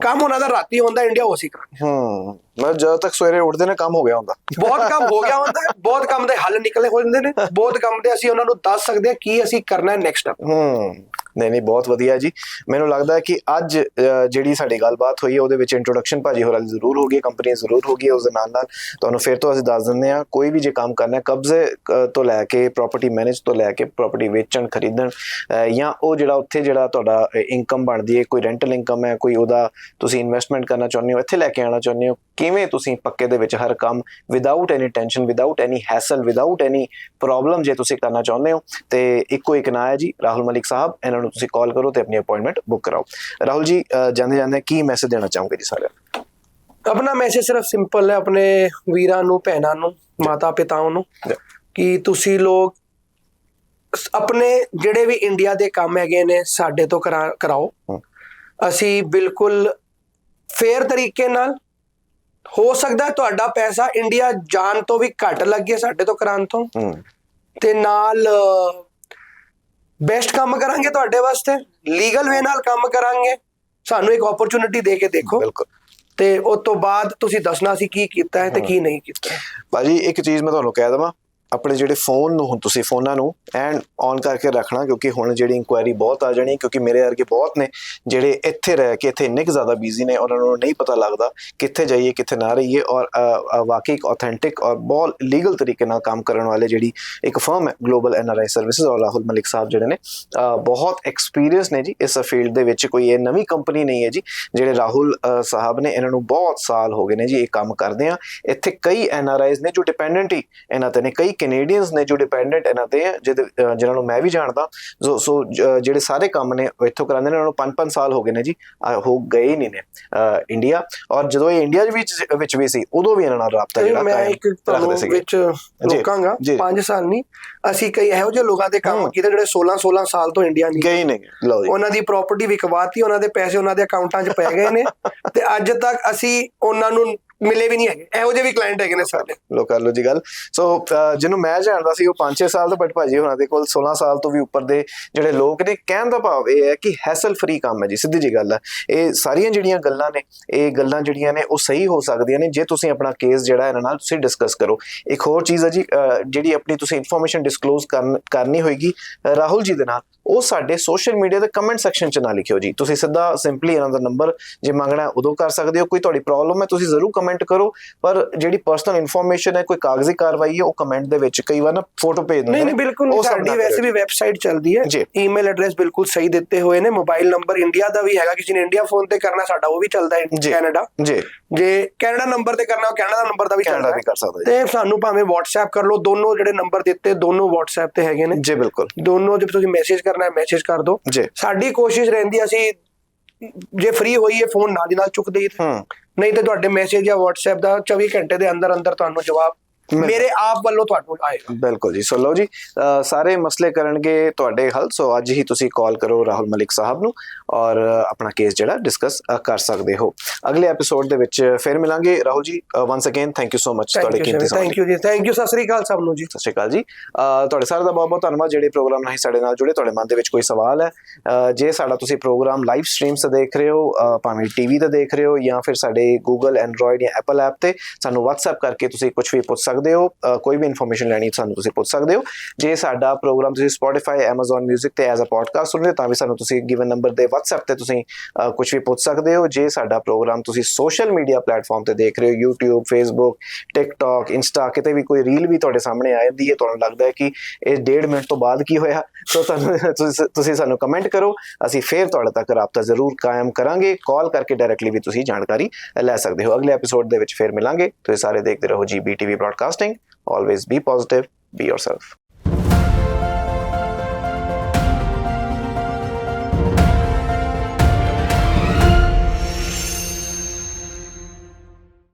ਕੰਮ ਉਹਨਾਂ ਦਾ ਰਾਤੀ ਹੁੰਦਾ ਇੰਡੀਆ ਉਹ ਅਸੀਂ ਕਰਾਂਗੇ। ਹੂੰ। ਮੈਂ ਜਦੋਂ ਤੱਕ ਸਵੇਰੇ ਉੱਠਦੇ ਨੇ ਕੰਮ ਹੋ ਗਿਆ ਹੁੰਦਾ। ਬਹੁਤ ਕੰਮ ਹੋ ਗਿਆ ਹੁੰਦਾ ਬਹੁਤ ਕੰਮ ਦੇ ਹੱਲ ਨਿਕਲੇ ਹੋ ਜਾਂਦੇ ਨੇ (laughs) ਬਹੁਤ ਕੰਮ ਦੇ ਅਸੀਂ ਉਹਨਾਂ ਨੂੰ ਦੱਸ ਸਕਦੇ ਹਾਂ ਕੀ ਅਸੀਂ ਕਰਨਾ ਹੈ ਨੈਕਸਟ ਹੂੰ। ਨਹੀਂ ਨਹੀਂ, ਬਹੁਤ ਵਧੀਆ ਜੀ। ਮੈਨੂੰ ਲੱਗਦਾ ਕਿ ਅੱਜ ਜਿਹੜੀ ਸਾਡੀ ਗੱਲਬਾਤ ਹੋਈ ਹੈ, ਉਹਦੇ ਵਿੱਚ ਇੰਟਰੋਡਕਸ਼ਨ ਭਾਜੀ ਹੋਰਾਂ ਦੀ ਜ਼ਰੂਰ ਹੋ ਗਈ ਕੰਪਨੀ ਜ਼ਰੂਰ ਹੋ ਗਈ ਉਸ ਦੇ ਨਾਲ ਨਾਲ। ਤੁਹਾਨੂੰ ਫਿਰ ਤੋਂ ਅਸੀਂ ਦੱਸ ਦਿੰਦੇ ਹਾਂ, ਕੋਈ ਵੀ ਜੇ ਕੰਮ ਕਰਨਾ ਹੈ, ਕਬਜ਼ੇ ਤੋਂ ਲੈ ਕੇ ਪ੍ਰਾਪਰਟੀ ਮੈਨੇਜ ਤੋਂ ਲੈ ਕੇ ਪ੍ਰਾਪਰਟੀ ਵੇਚਣ, ਖਰੀਦਣ ਜਾਂ ਉਹ ਜਿਹੜਾ ਉੱਥੇ ਜਿਹੜਾ ਤੁਹਾਡਾ ਇਨਕਮ ਬਣਦੀ ਹੈ, ਕੋਈ ਰੈਂਟਲ ਇਨਕਮ ਹੈ, ਕੋਈ ਉਹਦਾ ਤੁਸੀਂ ਇਨਵੈਸਟਮੈਂਟ ਕਰਨਾ ਚਾਹੁੰਦੇ ਹੋ, ਇੱਥੇ ਲੈ ਕੇ ਆਉਣਾ ਚਾਹੁੰਦੇ ਹੋ, ਕਿਵੇਂ ਤੁਸੀਂ ਪੱਕੇ ਦੇ ਵਿੱਚ ਹਰ ਕੰਮ without any tension without any hassle without any problem ਜੇ ਤੁਸੀਂ ਕਰਨਾ ਚਾਹੁੰਦੇ ਹੋ, ਤੇ ਇੱਕੋ ਇੱਕ ਨਾਂ ਹੈ ਜੀ, ਰਾਹੁਲ ਮਲਿਕ ਸਾਹਿਬ, ਇਹਨਾਂ ਨੂੰ ਤੁਸੀਂ ਕਾਲ ਕਰੋ ਤੇ ਆਪਣੀ ਅਪਾਇੰਟਮੈਂਟ ਬੁੱਕ ਕਰਾਓ। ਰਾਹੁਲ ਜੀ ਜਾਂਦੇ ਜਾਂਦੇ ਕੀ ਮੈਸੇਜ ਦੇਣਾ ਚਾਹੋਗੇ ਜੀ ਸਾਰਿਆਂ ਨੂੰ? ਆਪਣਾ ਮੈਸੇਜ ਸਿਰਫ ਸਿੰਪਲ ਹੈ ਆਪਣੇ ਵੀਰਾਂ ਨੂੰ ਭੈਣਾਂ ਨੂੰ ਮਾਤਾ ਪਿਤਾਵਾਂ ਨੂੰ। ਕਿ ਤੁਸੀਂ ਲੋਕ ਆਪਣੇ ਜਿਹੜੇ ਵੀ ਇੰਡੀਆ ਦੇ ਕੰਮ ਹੈਗੇ ਨੇ ਸਾਡੇ ਤੋਂ ਕਰਾ- ਕਰਾਓ। ਅਸੀਂ ਬਿਲਕੁਲ ਫੇਅਰ ਤਰੀਕੇ ਨਾਲ ਹੋ ਸਕਦਾ ਤੁਹਾਡਾ ਪੈਸਾ ਇੰਡੀਆ ਜਾਣ ਤੋਂ ਵੀ ਘੱਟ ਲੱਗੇ ਸਾਡੇ ਤੋਂ ਕਰਾਉਣ ਤੋਂ। ਤੇ ਨਾਲ ਬੈਸਟ ਕੰਮ ਕਰਾਂਗੇ ਤੁਹਾਡੇ ਵਾਸਤੇ ਲੀਗਲ ਵੇ ਨਾਲ ਕੰਮ ਕਰਾਂਗੇ। ਸਾਨੂੰ ਇੱਕ ਓਪਰਚੁਨਿਟੀ ਦੇ ਕੇ ਦੇਖੋ। ਬਿਲਕੁਲ। ਤੇ ਉਸ ਤੋਂ ਬਾਅਦ ਤੁਸੀਂ ਦੱਸਣਾ ਸੀ ਕੀ ਕੀਤਾ ਹੈ ਤੇ ਕੀ ਨਹੀਂ ਕੀਤਾ ਭਾਜੀ ਇੱਕ ਚੀਜ਼ ਮੈਂ ਤੁਹਾਨੂੰ ਕਹਿ ਦਵਾਂ। ਆਪਣੇ ਜਿਹੜੇ ਫੋਨ ਨੂੰ ਹੁਣ ਤੁਸੀਂ ਫੋਨਾਂ ਨੂੰ ਐਂਡ ਔਨ ਕਰਕੇ ਰੱਖਣਾ ਕਿਉਂਕਿ ਹੁਣ ਜਿਹੜੀ ਇਨਕੁਆਇਰੀ ਬਹੁਤ ਆ ਜਾਣੀ ਕਿਉਂਕਿ ਮੇਰੇ ਵਰਗੇ ਬਹੁਤ ਨੇ ਜਿਹੜੇ ਇੱਥੇ ਰਹਿ ਕੇ ਇੱਥੇ ਇੰਨੇ ਕੁ ਜ਼ਿਆਦਾ ਬਿਜ਼ੀ ਨੇ ਉਹਨਾਂ ਨੂੰ ਨਹੀਂ ਪਤਾ ਲੱਗਦਾ ਕਿੱਥੇ ਜਾਈਏ ਕਿੱਥੇ ਨਾ ਰਹੀਏ ਔਰ ਅ, ਵਾਕਈ ਇੱਕ ਆਥੈਂਟਿਕ ਔਰ ਬਹੁਤ ਲੀਗਲ ਤਰੀਕੇ ਨਾਲ ਕੰਮ ਕਰਨ ਵਾਲੇ ਜਿਹੜੀ ਇੱਕ ਫਰਮ ਹੈ ਗਲੋਬਲ ਐਨਆਰਆਈ ਸਰਵਿਸਿਜ਼ ਔਰ ਰਾਹੁਲ ਮਲਿਕ ਸਾਹਿਬ ਜਿਹੜੇ ਨੇ ਬਹੁਤ ਐਕਸਪੀਰੀਅੰਸ ਨੇ ਜੀ ਇਸ ਫੀਲਡ ਦੇ ਵਿੱਚ ਕੋਈ ਇਹ ਨਵੀਂ ਕੰਪਨੀ ਨਹੀਂ ਹੈ ਜੀ ਜਿਹੜੇ ਰਾਹੁਲ ਸਾਹਿਬ ਨੇ ਇਹਨਾਂ ਨੂੰ ਬਹੁਤ ਸਾਲ ਹੋ ਗਏ ਨੇ ਜੀ ਇਹ ਕੰਮ ਕਰਦੇ ਆ। ਇੱਥੇ ਕਈ ਐਨਆਰਆਈਜ਼ ਨੇ ਜੋ ਡਿਪੈਂਡੈਂਟ ਹੀ ਇਹਨਾਂ ਤੇ ਨੇ ਕਈ ਕੈਨੇਡੀਅਨਸ ਨੇ ਜੋ ਡਿਪੈਂਡੈਂਟ ਇਹਨਾਂ ਤੇ ਜਿਨ੍ਹਾਂ ਨੂੰ ਮੈਂ ਵੀ ਜਾਣਦਾ ਸੋ ਜਿਹੜੇ ਸਾਰੇ ਕੰਮ ਨੇ ਇੱਥੋਂ ਕਰਾਉਂਦੇ ਨੇ ਉਹਨਾਂ ਨੂੰ 5-5 ਸਾਲ ਹੋ ਗਏ ਨੇ ਜੀ ਹੋ ਗਏ ਨਹੀਂ ਨੇ ਇੰਡੀਆ ਔਰ ਜਦੋਂ ਇਹ ਇੰਡੀਆ ਦੇ ਵਿੱਚ ਵਿੱਚ ਵੀ ਸੀ ਉਦੋਂ ਵੀ ਇਹਨਾਂ ਨਾਲ ਰਾਬਤਾ ਜਿਹੜਾ ਮੈਂ ਇੱਕ ਤੁਹਾਨੂੰ ਵਿੱਚ ਰੋਕਾਂਗਾ ਜੀ। 5 ਸਾਲ ਨਹੀਂ ਅਸੀਂ ਕਈ ਇਹੋ ਜਿਹੇ ਲੋਕਾਂ ਦੇ ਕੰਮ। ਕੀਤੇ ਜਿਹੜੇ 16 16 ਸਾਲ ਤੋਂ ਇੰਡੀਆ ਨਹੀਂ ਗਏ ਨਹੀਂ ਲਓ ਜੀ ਉਹਨਾਂ ਦੀ ਪ੍ਰਾਪਰਟੀ ਵਿਕਵਾਤੀ ਉਹਨਾਂ ਦੇ ਪੈਸੇ ਉਹਨਾਂ ਦੇ ਅਕਾਊਂਟਾਂ 'ਚ ਪੈ ਗਏ ਨੇ ਤੇ ਅੱਜ ਤੱਕ ਅਸੀਂ ਉਹਨਾਂ ਨੂੰ ਮਿਲੇ ਵੀ ਨਹੀਂ ਹੈਗੇ। ਇਹੋ ਜਿਹੇ ਵੀ ਕਲਾਇੰਟ ਹੈਗੇ ਨੇ ਸਾਡੇ। ਲੋ ਕਰ ਲੋ ਜੀ ਗੱਲ। ਸੋ ਜਿਹਨੂੰ ਮੈਂ ਜਾਣਦਾ ਸੀ, ਉਹ 5-6 ਸਾਲ ਦਾ ਬਟ ਭਾਜੀ ਹੋਣਾ ਦੇ ਕੋਲ 16 ਸਾਲ ਤੋਂ ਵੀ ਉੱਪਰ ਦੇ ਜਿਹੜੇ ਲੋਕ ਨੇ, ਕਹਿਣ ਦਾ ਭਾਵ ਇਹ ਹੈ ਕਿ ਹੈਸਲ ਫ੍ਰੀ ਕੰਮ ਹੈ ਜੀ, ਸਿੱਧੀ ਜੀ ਗੱਲ ਹੈ। ਇਹ ਸਾਰੀਆਂ ਜਿਹੜੀਆਂ ਗੱਲਾਂ ਨੇ, ਇਹ ਗੱਲਾਂ ਜਿਹੜੀਆਂ ਨੇ, ਉਹ ਸਹੀ ਹੋ ਸਕਦੀਆਂ ਨੇ। ਜੇ ਤੁਸੀਂ ਆਪਣਾ ਕੇਸ ਜਿਹੜਾ ਇਹਨਾਂ ਨਾਲ ਤੁਸੀਂ ਡਿਸਕਸ ਕਰੋ। ਇੱਕ ਹੋਰ ਚੀਜ਼ ਹੈ ਜੀ ਜਿਹੜੀ ਆਪਣੀ ਤੁਸੀਂ ਇਨਫੋਰਮੇਸ਼ਨ ਡਿਸਕਲੋਜ਼ ਕਰਨੀ ਹੋਏਗੀ, ਰਾਹੁਲ ਜੀ ਦੇ ਨਾਲ, ਉਹ ਸਾਡੇ ਸੋਸ਼ਲ ਮੀਡੀਆ ਦੇ ਕਮੈਂਟ ਸੈਕਸ਼ਨ 'ਚ ਨਾ ਲਿਖਿਓ ਜੀ। ਤੁਸੀਂ ਸਿੱਧਾ ਸਿੰਪਲੀ ਇਹਨਾਂ ਦਾ ਨੰਬਰ ਜੇ ਮੰਗਣਾ ਉਦੋਂ ਕਰ ਸਕਦੇ ਹੋ। ਕੋਈ ਤੁਹਾਡੀ ਪ੍ਰੋਬਲਮ ਹੈ, ਤੁਸੀਂ ਜ਼ਰੂਰ ਕਮੈਂਟ ਕਰੋ ਪਰ ਜਿਹੜੀ ਪਰਸਨਲ ਇਨਫੋਰਮੇਸ਼ਨ ਹੈ ਕੋਈ ਕਾਗਜ਼ੀ ਕਾਰਵਾਈ ਹੈ ਉਹ ਕਮੈਂਟ ਦੇ ਵਿੱਚ ਕਈ ਵਾਰ ਨਾ ਫੋਟੋ ਭੇਜ ਦਿੰਦੇ ਨਹੀਂ ਨਹੀਂ ਬਿਲਕੁਲ ਸਾਡੀ ਵੈਸੇ ਵੀ ਵੈਬਸਾਈਟ ਚੱਲਦੀ ਹੈ। ਜੀ। ਈਮੇਲ ਐਡਰੈਸ ਬਿਲਕੁਲ ਸਹੀ ਦਿੱਤੇ ਹੋਏ ਨੇ ਮੋਬਾਈਲ ਨੰਬਰ ਇੰਡੀਆ ਦਾ ਵੀ ਹੈਗਾ ਕਿਸੇ ਨੇ ਇੰਡੀਆ ਫੋਨ ਤੇ ਕਰਨਾ ਸਾਡਾ ਉਹ ਵੀ ਚੱਲਦਾ ਹੈ। ਕੈਨੇਡਾ ਜੀ। ਜੇ ਕੈਨੇਡਾ ਨੰਬਰ ਤੇ ਕਰਨਾ ਉਹ ਕੈਨੇਡਾ ਨੰਬਰ ਦਾ ਵੀ ਚੱਲਦਾ ਵੀ ਹੈ ਕਰ ਸਕਦਾ ਤੇ ਸਾਨੂੰ ਭਾਵੇਂ WhatsApp ਕਰ ਲਓ ਦੋਨੋਂ ਜਿਹੜੇ ਨੰਬਰ ਦਿੱਤੇ ਦੋਨੋਂ WhatsApp ਤੇ ਹੈਗੇ ਨੇ। ਜੀ ਬਿਲਕੁਲ। ਦੋਨੋਂ ਜੇ ਤੁਸੀਂ ਮੈਸੇਜ ਕਰਨਾ ਹੈ ਮੈਸੇਜ ਕਰ ਦਿਓ। ਜੀ। ਸਾਡੀ ਕੋਸ਼ਿਸ਼ ਰਹਿੰਦੀ ਅਸੀਂ ਜੇ ਫ੍ਰੀ ਹੋਈਏ ਫੋਨ ਨਾਲ ਦੀ ਨਾਲ ਚੁੱਕ ਦੇਈਏ। ਹੂੰ। ਨਹੀਂ ਤੇ ਤੁਹਾਡੇ ਮੈਸੇਜ ਜਾਂ WhatsApp ਦਾ 24 ਘੰਟੇ ਦੇ ਅੰਦਰ ਅੰਦਰ ਤੁਹਾਨੂੰ ਜਵਾਬ ਮੇਰੇ ਆਪ ਵੱਲੋਂ ਤੁਹਾਨੂੰ ਆਏਗਾ। ਬਿਲਕੁਲ ਜੀ। ਸੋ ਲਓ ਜੀ ਸਾਰੇ ਮਸਲੇ ਕਰਨਗੇ ਤੁਹਾਡੇ ਹੱਲ। ਸੋ ਅੱਜ ਹੀ ਤੁਸੀਂ ਕਾਲ ਕਰੋ ਰਾਹੁਲ ਮਲਿਕ ਸਾਹਿਬ ਨੂੰ ਔਰ ਆਪਣਾ ਕੇਸ ਜਿਹੜਾ ਡਿਸਕਸ ਕਰ ਸਕਦੇ ਹੋ। ਅਗਲੇ ਐਪੀਸੋਡ ਦੇ ਵਿੱਚ ਫਿਰ ਮਿਲਾਂਗੇ। Rahul ji once again thank you so much ਤੁਹਾਡੇ ਕੀਮਤੀ ਸਮਾਂ। Thank you ji. Thank you Sat Sri Akal ਸਭ ਨੂੰ ਜੀ। ਸਤਿ ਸ਼੍ਰੀ ਅਕਾਲ ਜੀ। ਤੁਹਾਡੇ ਸਾਰਿਆਂ ਦਾ ਬਹੁਤ ਬਹੁਤ ਧੰਨਵਾਦ। ਜਿਹੜੇ ਪ੍ਰੋਗਰਾਮ ਨਾਲ ਸਾਡੇ ਨਾਲ ਜੁੜੇ ਤੁਹਾਡੇ ਮਨ ਦੇ ਵਿੱਚ ਕੋਈ ਸਵਾਲ ਹੈ ਜੇ ਸਾਡਾ ਤੁਸੀਂ ਪ੍ਰੋਗਰਾਮ ਲਾਈਵ ਸਟ੍ਰੀਮਸ ਤੇ ਦੇਖ ਰਹੇ ਹੋ ਭਾਵੇਂ ਟੀਵੀ ਤੇ ਦੇਖ ਰਹੇ ਹੋ ਜਾਂ ਫਿਰ ਸਾਡੇ Google Android ਜਾਂ Apple ਐਪ ਤੇ ਸਾਨੂੰ WhatsApp ਕਰਕੇ ਤੁਸੀਂ ਕੁਝ ਵੀ ਪੁੱਛ ਸਕਦੇ ਹੋ ਕੋਈ ਵੀ ਇਨਫੋਰਮੇਸ਼ਨ ਲੈਣੀ ਸਾਨੂੰ ਤੁਸੀਂ ਪੁੱਛ ਸਕਦੇ ਹੋ। ਜੇ ਸਾਡਾ ਪ੍ਰੋਗਰਾਮ ਤੁਸੀਂ Spotify, Amazon Music ਤੇ ਐਜ਼ ਅ ਪੋਡਕਾਸਟ ਸੁਣਦੇ ਹੋ, ਤਾਂ ਵੀ ਸਾਨੂੰ ਤੁਸੀਂ ਗਿਵਨ ਨੰਬਰ ਦੇ WhatsApp ਤੇ ਤੁਸੀਂ ਕੁਝ ਵੀ ਪੁੱਛ ਸਕਦੇ ਹੋ। ਜੇ ਸਾਡਾ ਪ੍ਰੋਗਰਾਮ ਤੁਸੀਂ ਸੋਸ਼ਲ ਮੀਡੀਆ ਪਲੇਟਫਾਰਮ ਤੇ ਦੇਖ ਰਹੇ ਹੋ, YouTube, Facebook, TikTok, Insta, ਕਿਤੇ ਵੀ ਕੋਈ ਰੀਲ ਵੀ ਤੁਹਾਡੇ ਸਾਹਮਣੇ ਆ ਜਾਂਦੀ ਹੈ, ਤੁਹਾਨੂੰ ਲੱਗਦਾ ਹੈ ਕਿ ਇਹ ਡੇਢ ਮਿੰਟ ਤੋਂ ਬਾਅਦ ਕੀ ਹੋਇਆ ਸੋ ਤੁਹਾਨੂੰ (laughs) ਤੁਸੀਂ- ਤੁਸੀਂ ਸਾਨੂੰ ਕਮੈਂਟ ਕਰੋ। ਅਸੀਂ ਫੇਰ ਤੁਹਾਡੇ ਤੱਕ ਰਾਬਤਾ ਜ਼ਰੂਰ ਕਾਇਮ ਕਰਾਂਗੇ। ਕਾਲ ਕਰਕੇ ਡਾਇਰੈਕਟਲੀ ਵੀ ਤੁਸੀਂ ਜਾਣਕਾਰੀ ਲੈ ਸਕਦੇ ਹੋ। ਅਗਲੇ ਐਪੀਸੋਡ ਦੇ ਵਿੱਚ ਫੇਰ ਮਿਲਾਂਗੇ। ਤੁਸੀਂ ਸਾਰੇ ਦੇਖਦੇ ਰਹੋ ਜੀ BTV Always be positive, be yourself.